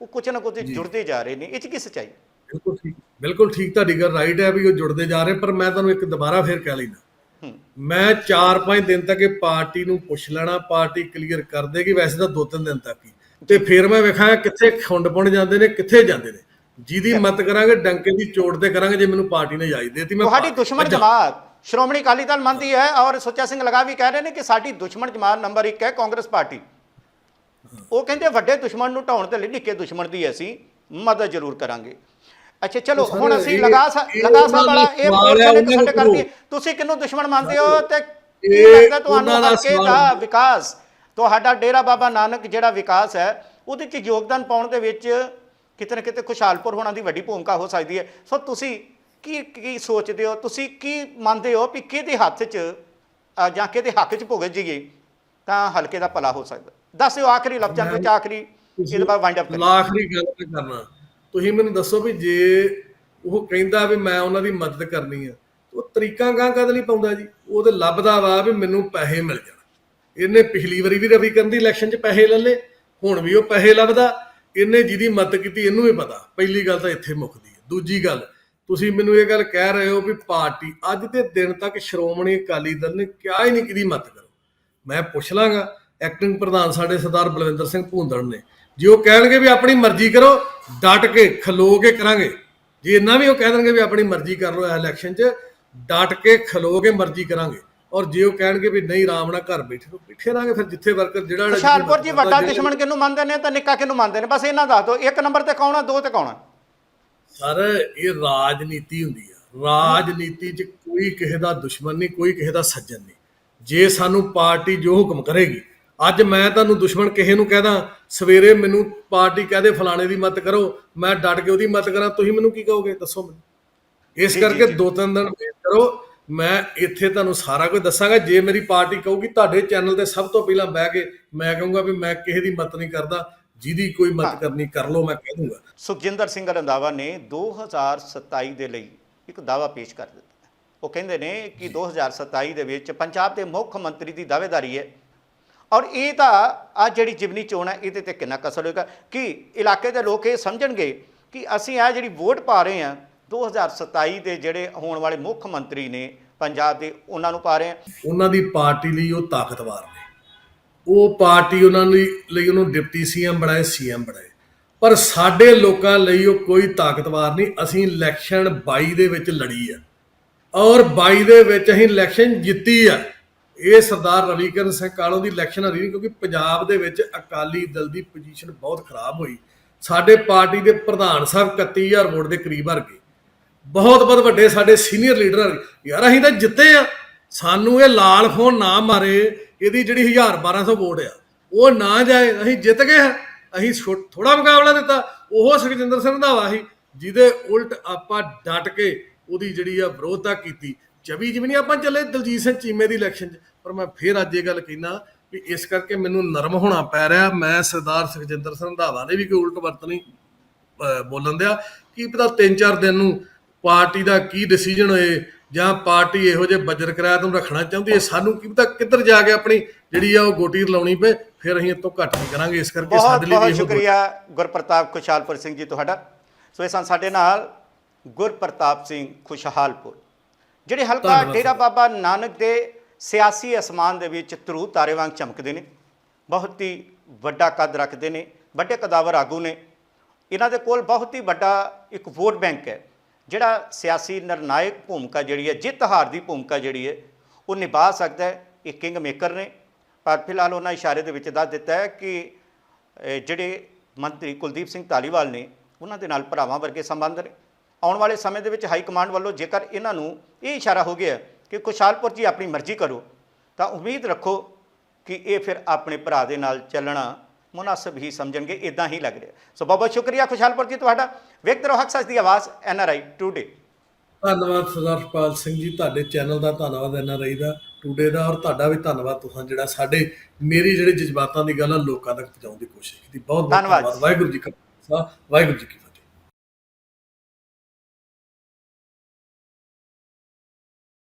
ਉਹ ਕੁਝ ਨਾ ਕੁਝ ਜੁੜਦੇ ਜਾ ਰਹੇ ਨੇ। ਇਹ ਚ ਕੀ ਸੱਚਾਈ? ਬਿਲਕੁਲ ਠੀਕ ਬਿਲਕੁਲ ਠੀਕ ਤੁਹਾਡੀ ਗੱਲ ਰਾਈਟ ਹੈ ਵੀ ਉਹ ਜੁੜਦੇ ਜਾ ਰਹੇ ਪਰ ਮੈਂ ਤੁਹਾਨੂੰ ਇੱਕ ਦੁਬਾਰਾ ਫੇਰ ਕਹਿ ਹੂੰ ਮੈਂ 4-5 ਦਿਨ ਤੱਕ ਇਹ ਪਾਰਟੀ ਨੂੰ ਪੁੱਛ ਲੈਣਾ ਪਾਰਟੀ ਕਲੀਅਰ ਕਰ ਦੇਗੀ ਵੈਸੇ ਤਾਂ 2-3 ਦਿਨ ਤੱਕ ਹੀ। ਤੇ ਫਿਰ ਮੈਂ ਵੇਖਾਂਗਾ ਕਿੱਥੇ ਖੁੰਡ ਪੁੰਡ ਜਾਂਦੇ ਨੇ ਕਿੱਥੇ ਜਾਂਦੇ ਨੇ। ਜਿਹਦੀ ਮਤ ਕਰਾਂਗੇ ਡੰਕੇ ਦੀ ਚੋਟ ਤੇ ਕਰਾਂਗੇ ਜੇ ਮੈਨੂੰ ਪਾਰਟੀ ਨੇ ਇਜਾਜ਼ਤ ਦੇਤੀ ਮੈਂ ਤੁਹਾਡੀ ਦੁਸ਼ਮਣ। ਜਮਾਤ ਸ਼੍ਰੋਮਣੀ ਅਕਾਲੀ ਦਲ ਮੰਨਦੀ ਹੈ ਔਰ ਸੁੱਚਾ ਸਿੰਘ ਲਗਾ ਵੀ ਕਹਿ ਰਹੇ ਨੇ ਕਿ ਸਾਡੀ ਦੁਸ਼ਮਣ ਜਮਾਤ ਨੰਬਰ 1 ਹੈ ਕਾਂਗਰਸ ਪਾਰਟੀ। ਉਹ ਕਹਿੰਦੇ ਵੱਡੇ ਦੁਸ਼ਮਣ ਨੂੰ ਢਾਉਣ ਤੇ ਲਈ ਨਿੱਕੇ ਦੁਸ਼ਮਣ ਦੀ ਅਸੀਂ ਮਦਦ ਜ਼ਰੂਰ ਕਰਾਂਗੇ। ਅੱਛਾ ਚਲੋ ਹੁਣ ਅਸੀਂ ਲਗਾ ਲਗਾ ਸਾਹਿਬ ਵਾਲਾ ਇਹ ਮੋਰਚਾ ਨੇ ਹੈ। ਤੁਸੀਂ ਕਿਹਨੂੰ ਦੁਸ਼ਮਣ ਮੰਨਦੇ ਹੋ ਤੇ ਕੀ ਲੱਗਦਾ ਤੁਹਾਨੂੰ ਹਲਕੇ ਦਾ ਵਿਕਾਸ? ਤੁਹਾਡਾ ਡੇਰਾ ਬਾਬਾ ਨਾਨਕ ਜਿਹੜਾ ਵਿਕਾਸ ਹੈ ਉਹਦੇ 'ਚ ਯੋਗਦਾਨ ਪਾਉਣ ਦੇ ਵਿੱਚ ਕਿਤੇ ਨਾ ਕਿਤੇ ਖੁਸ਼ਹਾਲਪੁਰ ਹੋਣਾ ਦੀ ਵੱਡੀ ਭੂਮਿਕਾ ਹੋ ਸਕਦੀ ਹੈ। ਸੋ ਤੁਸੀਂ ਕੀ ਕੀ ਸੋਚਦੇ ਹੋ? ਤੁਸੀਂ ਕੀ ਮੰਨਦੇ ਹੋ ਵੀ ਕਿਹਦੇ ਹੱਥ 'ਚ ਜਾਂ ਕਿਹਦੇ ਹੱਕ 'ਚ ਭੁਗਤ ਜੀਏ ਤਾਂ ਹਲਕੇ ਦਾ ਭਲਾ ਹੋ ਸਕਦਾ? ਦੱਸਿਓ ਆਖਰੀ ਲਫ਼ਜ਼ਾਂ ਵਿੱਚ ਆਖਰੀ ਇਹਦੇ ਬਾਅਦ ਵਾਈਂਡ ਅਪ ਕਰੀਏ ਆਖਰੀ ਗੱਲ ਕਰਨਾ। ਤੁਸੀਂ ਮੈਨੂੰ ਦੱਸੋ ਵੀ ਜੇ ਉਹ ਕਹਿੰਦਾ ਵੀ ਮੈਂ ਉਹਨਾਂ ਦੀ ਮਦਦ ਕਰਨੀ ਆ, ਉਹ ਤਰੀਕਾ ਗਾਂ ਕਦ ਲਈ ਪਾਉਂਦਾ ਜੀ? ਉਹ ਤੇ ਲੱਭਦਾ ਵਾ ਵੀ ਮੈਨੂੰ ਪੈਸੇ ਮਿਲ ਜਾਣ। ਇਹਨੇ ਪਿਛਲੀ ਵਾਰੀ ਵੀ ਰਵੀ ਕਰਨ ਦੀ ਇਲੈਕਸ਼ਨ 'ਚ ਪੈਸੇ ਲੈ ਲਏ, ਹੁਣ ਵੀ ਉਹ ਪੈਸੇ ਲੱਭਦਾ। ਇਹਨੇ ਜਿਹਦੀ ਮਦਦ ਕੀਤੀ ਇਹਨੂੰ ਵੀ ਪਤਾ। ਪਹਿਲੀ ਗੱਲ ਤਾਂ ਇੱਥੇ ਮੁੱਕਦੀ ਹੈ ਦੂਜੀ ਗੱਲ, ਤੁਸੀਂ ਮੈਨੂੰ ਇਹ ਗੱਲ ਕਹਿ ਰਹੇ ਹੋ ਵੀ ਪਾਰਟੀ ਅੱਜ ਦੇ ਦਿਨ ਤੱਕ ਸ਼੍ਰੋਮਣੀ ਅਕਾਲੀ ਦਲ ਨੇ ਕਿਹਾ ਹੀ ਨਹੀਂ ਕਿਹਦੀ ਮਦਦ ਕਰੋ। ਮੈਂ ਪੁੱਛ ਲਾਂਗਾ ਐਕਟਿੰਗ ਪ੍ਰਧਾਨ ਸਾਡੇ ਸਰਦਾਰ ਬਲਵਿੰਦਰ ਸਿੰਘ ਭੂੰਦੜ ਨੇ। ਜੇ ਉਹ ਕਹਿਣਗੇ ਵੀ ਆਪਣੀ ਮਰਜ਼ੀ ਕਰੋ ਡਟ ਕੇ ਖਲੋ ਕੇ ਕਰਾਂਗੇ। ਜੇ ਇੰਨਾ ਵੀ ਉਹ ਕਹਿ ਦੇਣਗੇ ਵੀ ਆਪਣੀ ਮਰਜ਼ੀ ਕਰ ਲਓ ਇਲੈਕਸ਼ਨ 'ਚ ਡਟ ਕੇ ਖਲੋ ਕੇ ਮਰਜ਼ੀ ਕਰਾਂਗੇ। ਔਰ ਜੇ ਉਹ ਕਹਿਣਗੇ ਵੀ ਨਹੀਂ ਆਰਾਮ ਨਾਲ ਘਰ ਬੈਠੇ ਰਹੋ ਬੈਠੇ ਰਹਾਂਗੇ ਫਿਰ ਜਿੱਥੇ ਵਰਕਰ ਜਿਹੜਾ ਖੁਸ਼ਹਾਲਪੁਰ ਜੀ ਵੱਡਾ ਦੁਸ਼ਮਣ ਕਿਹਨੂੰ ਮੰਨਦੇ ਨੇ ਤਾਂ ਨਿੱਕਾ ਕਿਹਨੂੰ ਮੰਨਦੇ ਨੇ? ਬਸ ਇਹਨਾਂ ਦੱਸ ਦਿਓ ਇੱਕ ਨੰਬਰ ਤੇ ਕੌਣ ਆ ਦੋ ਤੇ ਕੌਣ ਸਰ ਇਹ ਰਾਜਨੀਤੀ ਹੁੰਦੀ ਆ। ਰਾਜਨੀਤੀ 'ਚ ਕੋਈ ਕਿਸੇ ਦਾ ਦੁਸ਼ਮਣ ਨਹੀਂ ਕੋਈ ਕਿਸੇ ਦਾ ਸੱਜਣ ਨਹੀਂ। ਜੇ ਸਾਨੂੰ ਪਾਰਟੀ ਜੋ ਹੁਕਮ ਕਰੇਗੀ ਅੱਜ ਮੈਂ ਤੁਹਾਨੂੰ ਦੁਸ਼ਮਣ ਕਿਸੇ ਨੂੰ ਕਹਦਾ ਸਵੇਰੇ ਮੈਨੂੰ ਪਾਰਟੀ ਕਹਦੇ ਫਲਾਣੇ ਦੀ ਮਦਦ ਕਰੋ ਮੈਂ ਡਟ ਕੇ ਉਹਦੀ ਮਦਦ ਕਰਾਂ ਤੁਸੀਂ ਮੈਨੂੰ ਕੀ ਕਹੋਗੇ? ਦੱਸੋ ਮੈਨੂੰ। ਇਸ ਕਰਕੇ। ਦੋ ਤਿੰਨ ਦਿਨ ਵੇਟ ਕਰੋ ਮੈਂ ਇੱਥੇ ਤੁਹਾਨੂੰ ਸਾਰਾ ਕੁਝ ਦੱਸਾਂਗਾ ਜੇ ਮੇਰੀ ਪਾਰਟੀ ਕਹੂਗੀ ਤੁਹਾਡੇ ਚੈਨਲ ਤੇ ਸਭ ਤੋਂ ਪਹਿਲਾਂ ਬਹਿ ਕੇ ਮੈਂ ਕਹੂੰਗਾ ਵੀ ਮੈਂ ਕਿਸੇ ਦੀ ਮਦਦ ਨਹੀਂ ਕਰਦਾ ਜਿਹਦੀ ਕੋਈ। ਮਦਦ ਕਰਨੀ ਕਰ ਲਓ ਮੈਂ ਕਹਿ ਦੂੰਗਾ। ਸੁਖਜਿੰਦਰ ਸਿੰਘ ਰੰਧਾਵਾ ਨੇ 2027 ਦੇ ਲਈ ਇੱਕ ਦਾਅਵਾ ਪੇਸ਼ ਕਰ ਦਿੱਤਾ। ਉਹ ਕਹਿੰਦੇ ਨੇ ਕਿ 2027 ਦੇ ਵਿੱਚ ਪੰਜਾਬ ਦੇ ਮੁੱਖ ਮੰਤਰੀ ਦੀ ਦਾਅਵੇਦਾਰੀ ਹੈ। ਔਰ ਇਹ ਤਾਂ ਆ ਜਿਹੜੀ ਜਿਮਨੀ ਚੋਣ ਹੈ, ਇਹਦੇ ਤੇ ਕਿੰਨਾ ਕਸਰ ਹੋਏਗਾ? ਕਿ ਇਲਾਕੇ ਦੇ ਲੋਕ ਇਹ ਸਮਝਣਗੇ ਕਿ ਅਸੀਂ ਆ ਜਿਹੜੀ ਵੋਟ ਪਾ ਰਹੇ ਹਾਂ 2027 ਦੇ ਜਿਹੜੇ ਹੋਣ ਵਾਲੇ ਮੁੱਖ ਮੰਤਰੀ ਨੇ ਪੰਜਾਬ ਦੇ, ਉਹਨਾਂ ਨੂੰ ਪਾ ਰਹੇ ਹਾਂ। ਉਹਨਾਂ ਦੀ ਪਾਰਟੀ ਲਈ ਉਹ ਤਾਕਤਵਰ ਨੇ। ਉਹ ਪਾਰਟੀ ਉਹਨਾਂ ਲਈ ਲਈ ਉਹਨੂੰ ਡਿਪਟੀ ਸੀਐਮ ਬਣਾਏ ਸੀਐਮ ਬਣਾਏ। ਪਰ ਸਾਡੇ ਲੋਕਾਂ ਲਈ ਉਹ ਕੋਈ ਤਾਕਤਵਰ ਨਹੀਂ। ਅਸੀਂ ਇਲੈਕਸ਼ਨ 22 ਦੇ ਵਿੱਚ ਲੜੀ ਆ। ਔਰ 22 ਦੇ ਵਿੱਚ ਅਸੀਂ ਇਲੈਕਸ਼ਨ ਜਿੱਤੀ ਆ। ਇਹ ਸਰਦਾਰ ਰਵੀਕਰਨ ਸਿੰਘ ਕਾਲੋ ਦੀ ਇਲੈਕਸ਼ਨ ਹਰੀ ਨਹੀਂ ਕਿਉਂਕਿ ਪੰਜਾਬ ਦੇ ਵਿੱਚ ਅਕਾਲੀ ਦਲ ਦੀ ਪੋਜੀਸ਼ਨ ਬਹੁਤ ਖਰਾਬ ਹੋਈ। ਸਾਡੇ ਪਾਰਟੀ ਦੇ ਪ੍ਰਧਾਨ ਸਾਹਿਬ 31000 ਵੋਟ ਦੇ ਕਰੀਬ ਹਰ ਗਏ। ਬਹੁਤ ਬਹੁਤ ਵੱਡੇ ਸਾਡੇ ਸੀਨੀਅਰ ਲੀਡਰ ਆ। ਯਾਰ ਅਸੀਂ ਤਾਂ ਜਿੱਤੇ ਆ। ਸਾਨੂੰ ਇਹ ਲਾਲ ਫੋਨ ਨਾ ਮਾਰੇ, ਇਹਦੀ ਜਿਹੜੀ 1000 1200 ਵੋਟ ਆ, ਉਹ ਨਾ ਜਾਏ। ਅਸੀਂ ਜਿੱਤ ਗਏ ਹਾਂ। ਅਸੀਂ ਥੋੜਾ ਮੁਕਾਬਲਾ ਦਿੱਤਾ। ਉਹ ਸੁਖਜਿੰਦਰ ਸਿੰਘ ਰੰਧਾਵਾ ਸੀ, ਜਿਹਦੇ ਉਲਟ ਆਪਾਂ ਡਟ ਕੇ ਉਹਦੀ ਜਿਹੜੀ ਆ ਵਿਰੋਧਤਾ ਕੀਤੀ। 24 ਜਿਵੇਂ ਨਹੀਂ ਆਪਾਂ ਚੱਲੇ ਦਲਜੀਤ ਸਿੰਘ ਚੀਮੇ ਦੀ ਇਲੈਕਸ਼ਨ 'ਚ ਪਰ ਮੈਂ ਫੇਰ ਅੱਜ ਇਹ ਗੱਲ ਕਹਿਣਾ ਵੀ ਇਸ ਕਰਕੇ ਮੈਨੂੰ ਨਰਮ ਹੋਣਾ ਪੈ ਰਿਹਾ। ਮੈਂ ਸਰਦਾਰ ਸੁਖਜਿੰਦਰ ਸਿੰਘ ਰੰਧਾਵਾ ਦੇ ਵੀ ਕੋਈ ਉਲਟ ਵਰਤਣੀ ਅਹ ਬੋਲਣ ਦਿਆ। ਕੀ ਪਤਾ ਤਿੰਨ ਚਾਰ ਦਿਨ ਨੂੰ ਪਾਰਟੀ ਦਾ ਕੀ ਡਿਸੀਜਨ ਹੋਏ ਜਾਂ ਪਾਰਟੀ ਇਹੋ ਜਿਹੇ ਬੱਜਰ ਕਿਰਾਇਆ ਨੂੰ ਰੱਖਣਾ ਚਾਹੁੰਦੀ ਹੈ ਸਾਨੂੰ ਕੀ ਪਤਾ ਕਿੱਧਰ ਜਾ ਕੇ ਆਪਣੀ ਜਿਹੜੀ ਆ ਉਹ ਗੋਟੀ ਲਾਉਣੀ ਪਏ ਫਿਰ ਅਸੀਂ ਇਹ ਤੋਂ ਘੱਟ ਨਹੀਂ ਕਰਾਂਗੇ। ਇਸ ਕਰਕੇ ਸਾਡੇ ਲਈ ਬਹੁਤ ਸ਼ੁਕਰੀਆ ਗੁਰਪ੍ਰਤਾਪ ਖੁਸ਼ਹਾਲਪੁਰ ਸਿੰਘ ਜੀ ਤੁਹਾਡਾ। ਸੋ ਇਹ ਸਨ ਸਾਡੇ ਨਾਲ ਗੁਰਪ੍ਰਤਾਪ ਸਿੰਘ ਖੁਸ਼ਹਾਲਪੁਰ। ਜਿਹੜੇ ਹਲਕਾ ਡੇਰਾ। ਬਾਬਾ ਨਾਨਕ ਦੇ ਸਿਆਸੀ ਅਸਮਾਨ ਦੇ ਵਿੱਚ ਧਰੂ ਤਾਰੇ ਵਾਂਗ ਚਮਕਦੇ ਨੇ ਬਹੁਤ ਹੀ ਵੱਡਾ ਕੱਦ ਰੱਖਦੇ ਨੇ ਵੱਡੇ ਕਦਾਵਰ ਆਗੂ ਨੇ। ਇਹਨਾਂ ਦੇ ਕੋਲ ਬਹੁਤ ਹੀ ਵੱਡਾ ਇੱਕ ਵੋਟ ਬੈਂਕ ਹੈ ਜਿਹੜਾ ਸਿਆਸੀ ਨਿਰਣਾਇਕ ਭੂਮਿਕਾ ਜਿਹੜੀ ਹੈ ਜਿੱਤ ਹਾਰ ਦੀ ਭੂਮਿਕਾ ਜਿਹੜੀ ਹੈ ਉਹ ਨਿਭਾ ਸਕਦਾ ਹੈ ਇਹ ਕਿੰਗ ਮੇਕਰ ਨੇ। ਪਰ ਫਿਲਹਾਲ ਉਹਨਾਂ ਇਸ਼ਾਰੇ ਦੇ ਵਿੱਚ ਦੱਸ ਦਿੱਤਾ ਹੈ ਕਿ ਜਿਹੜੇ ਮੰਤਰੀ ਕੁਲਦੀਪ ਸਿੰਘ ਧਾਲੀਵਾਲ ਨੇ ਉਹਨਾਂ ਦੇ ਨਾਲ ਭਰਾਵਾਂ ਵਰਗੇ ਸੰਬੰਧ ਨੇ। ਆਉਣ ਵਾਲੇ ਸਮੇਂ ਦੇ ਵਿੱਚ ਹਾਈ ਕਮਾਂਡ ਵੱਲੋਂ ਜੇਕਰ ਇਹਨਾਂ ਨੂੰ ਇਹ ਇਸ਼ਾਰਾ ਹੋ ਗਿਆ ਕਿ ਖੁਸ਼ਹਾਲਪੁਰ ਜੀ ਆਪਣੀ ਮਰਜ਼ੀ ਕਰੋ ਤਾਂ ਉਮੀਦ ਰੱਖੋ ਕਿ ਇਹ ਫਿਰ ਆਪਣੇ ਭਰਾ ਦੇ ਨਾਲ ਚੱਲਣਾ ਮੁਨਾਸਬ ਹੀ ਸਮਝਣਗੇ ਇਦਾਂ ਹੀ ਲੱਗ ਰਿਹਾ। ਸੋ ਬਹੁਤ ਬਹੁਤ ਸ਼ੁਕਰੀਆ ਖੁਸ਼ਹਾਲਪੁਰ ਜੀ ਤੁਹਾਡਾ। ਵੇਖਦੇ ਰਹੋ ਹੱਕ ਸੱਚ ਦੀ ਆਵਾਜ਼ ਐਨ ਆਰ ਆਈ ਟੂਡੇ। ਧੰਨਵਾਦ ਸਰਦਾਰ ਹਰਪਾਲ ਸਿੰਘ ਜੀ ਤੁਹਾਡੇ ਚੈਨਲ ਦਾ ਧੰਨਵਾਦ ਐਨਆਰਆਈ ਦਾ ਟੂਡੇ ਦਾ ਔਰ ਤੁਹਾਡਾ ਵੀ ਧੰਨਵਾਦ ਤੁਸੀਂ ਜਿਹੜਾ ਸਾਡੇ ਮੇਰੀ ਜਿਹੜੇ ਜਜ਼ਬਾਤਾਂ ਦੀ ਗੱਲ ਆ ਲੋਕਾਂ ਤੱਕ ਪਹੁੰਚਾਉਣ ਦੀ ਕੋਸ਼ਿਸ਼ ਕੀਤੀ। ਬਹੁਤ ਬਹੁਤ ਧੰਨਵਾਦ। ਵਾਹਿਗੁਰੂ ਜੀ ਕਾ ਖਾਲਸਾ ਵਾਹਿਗੁਰੂ ਜੀ ਕੀ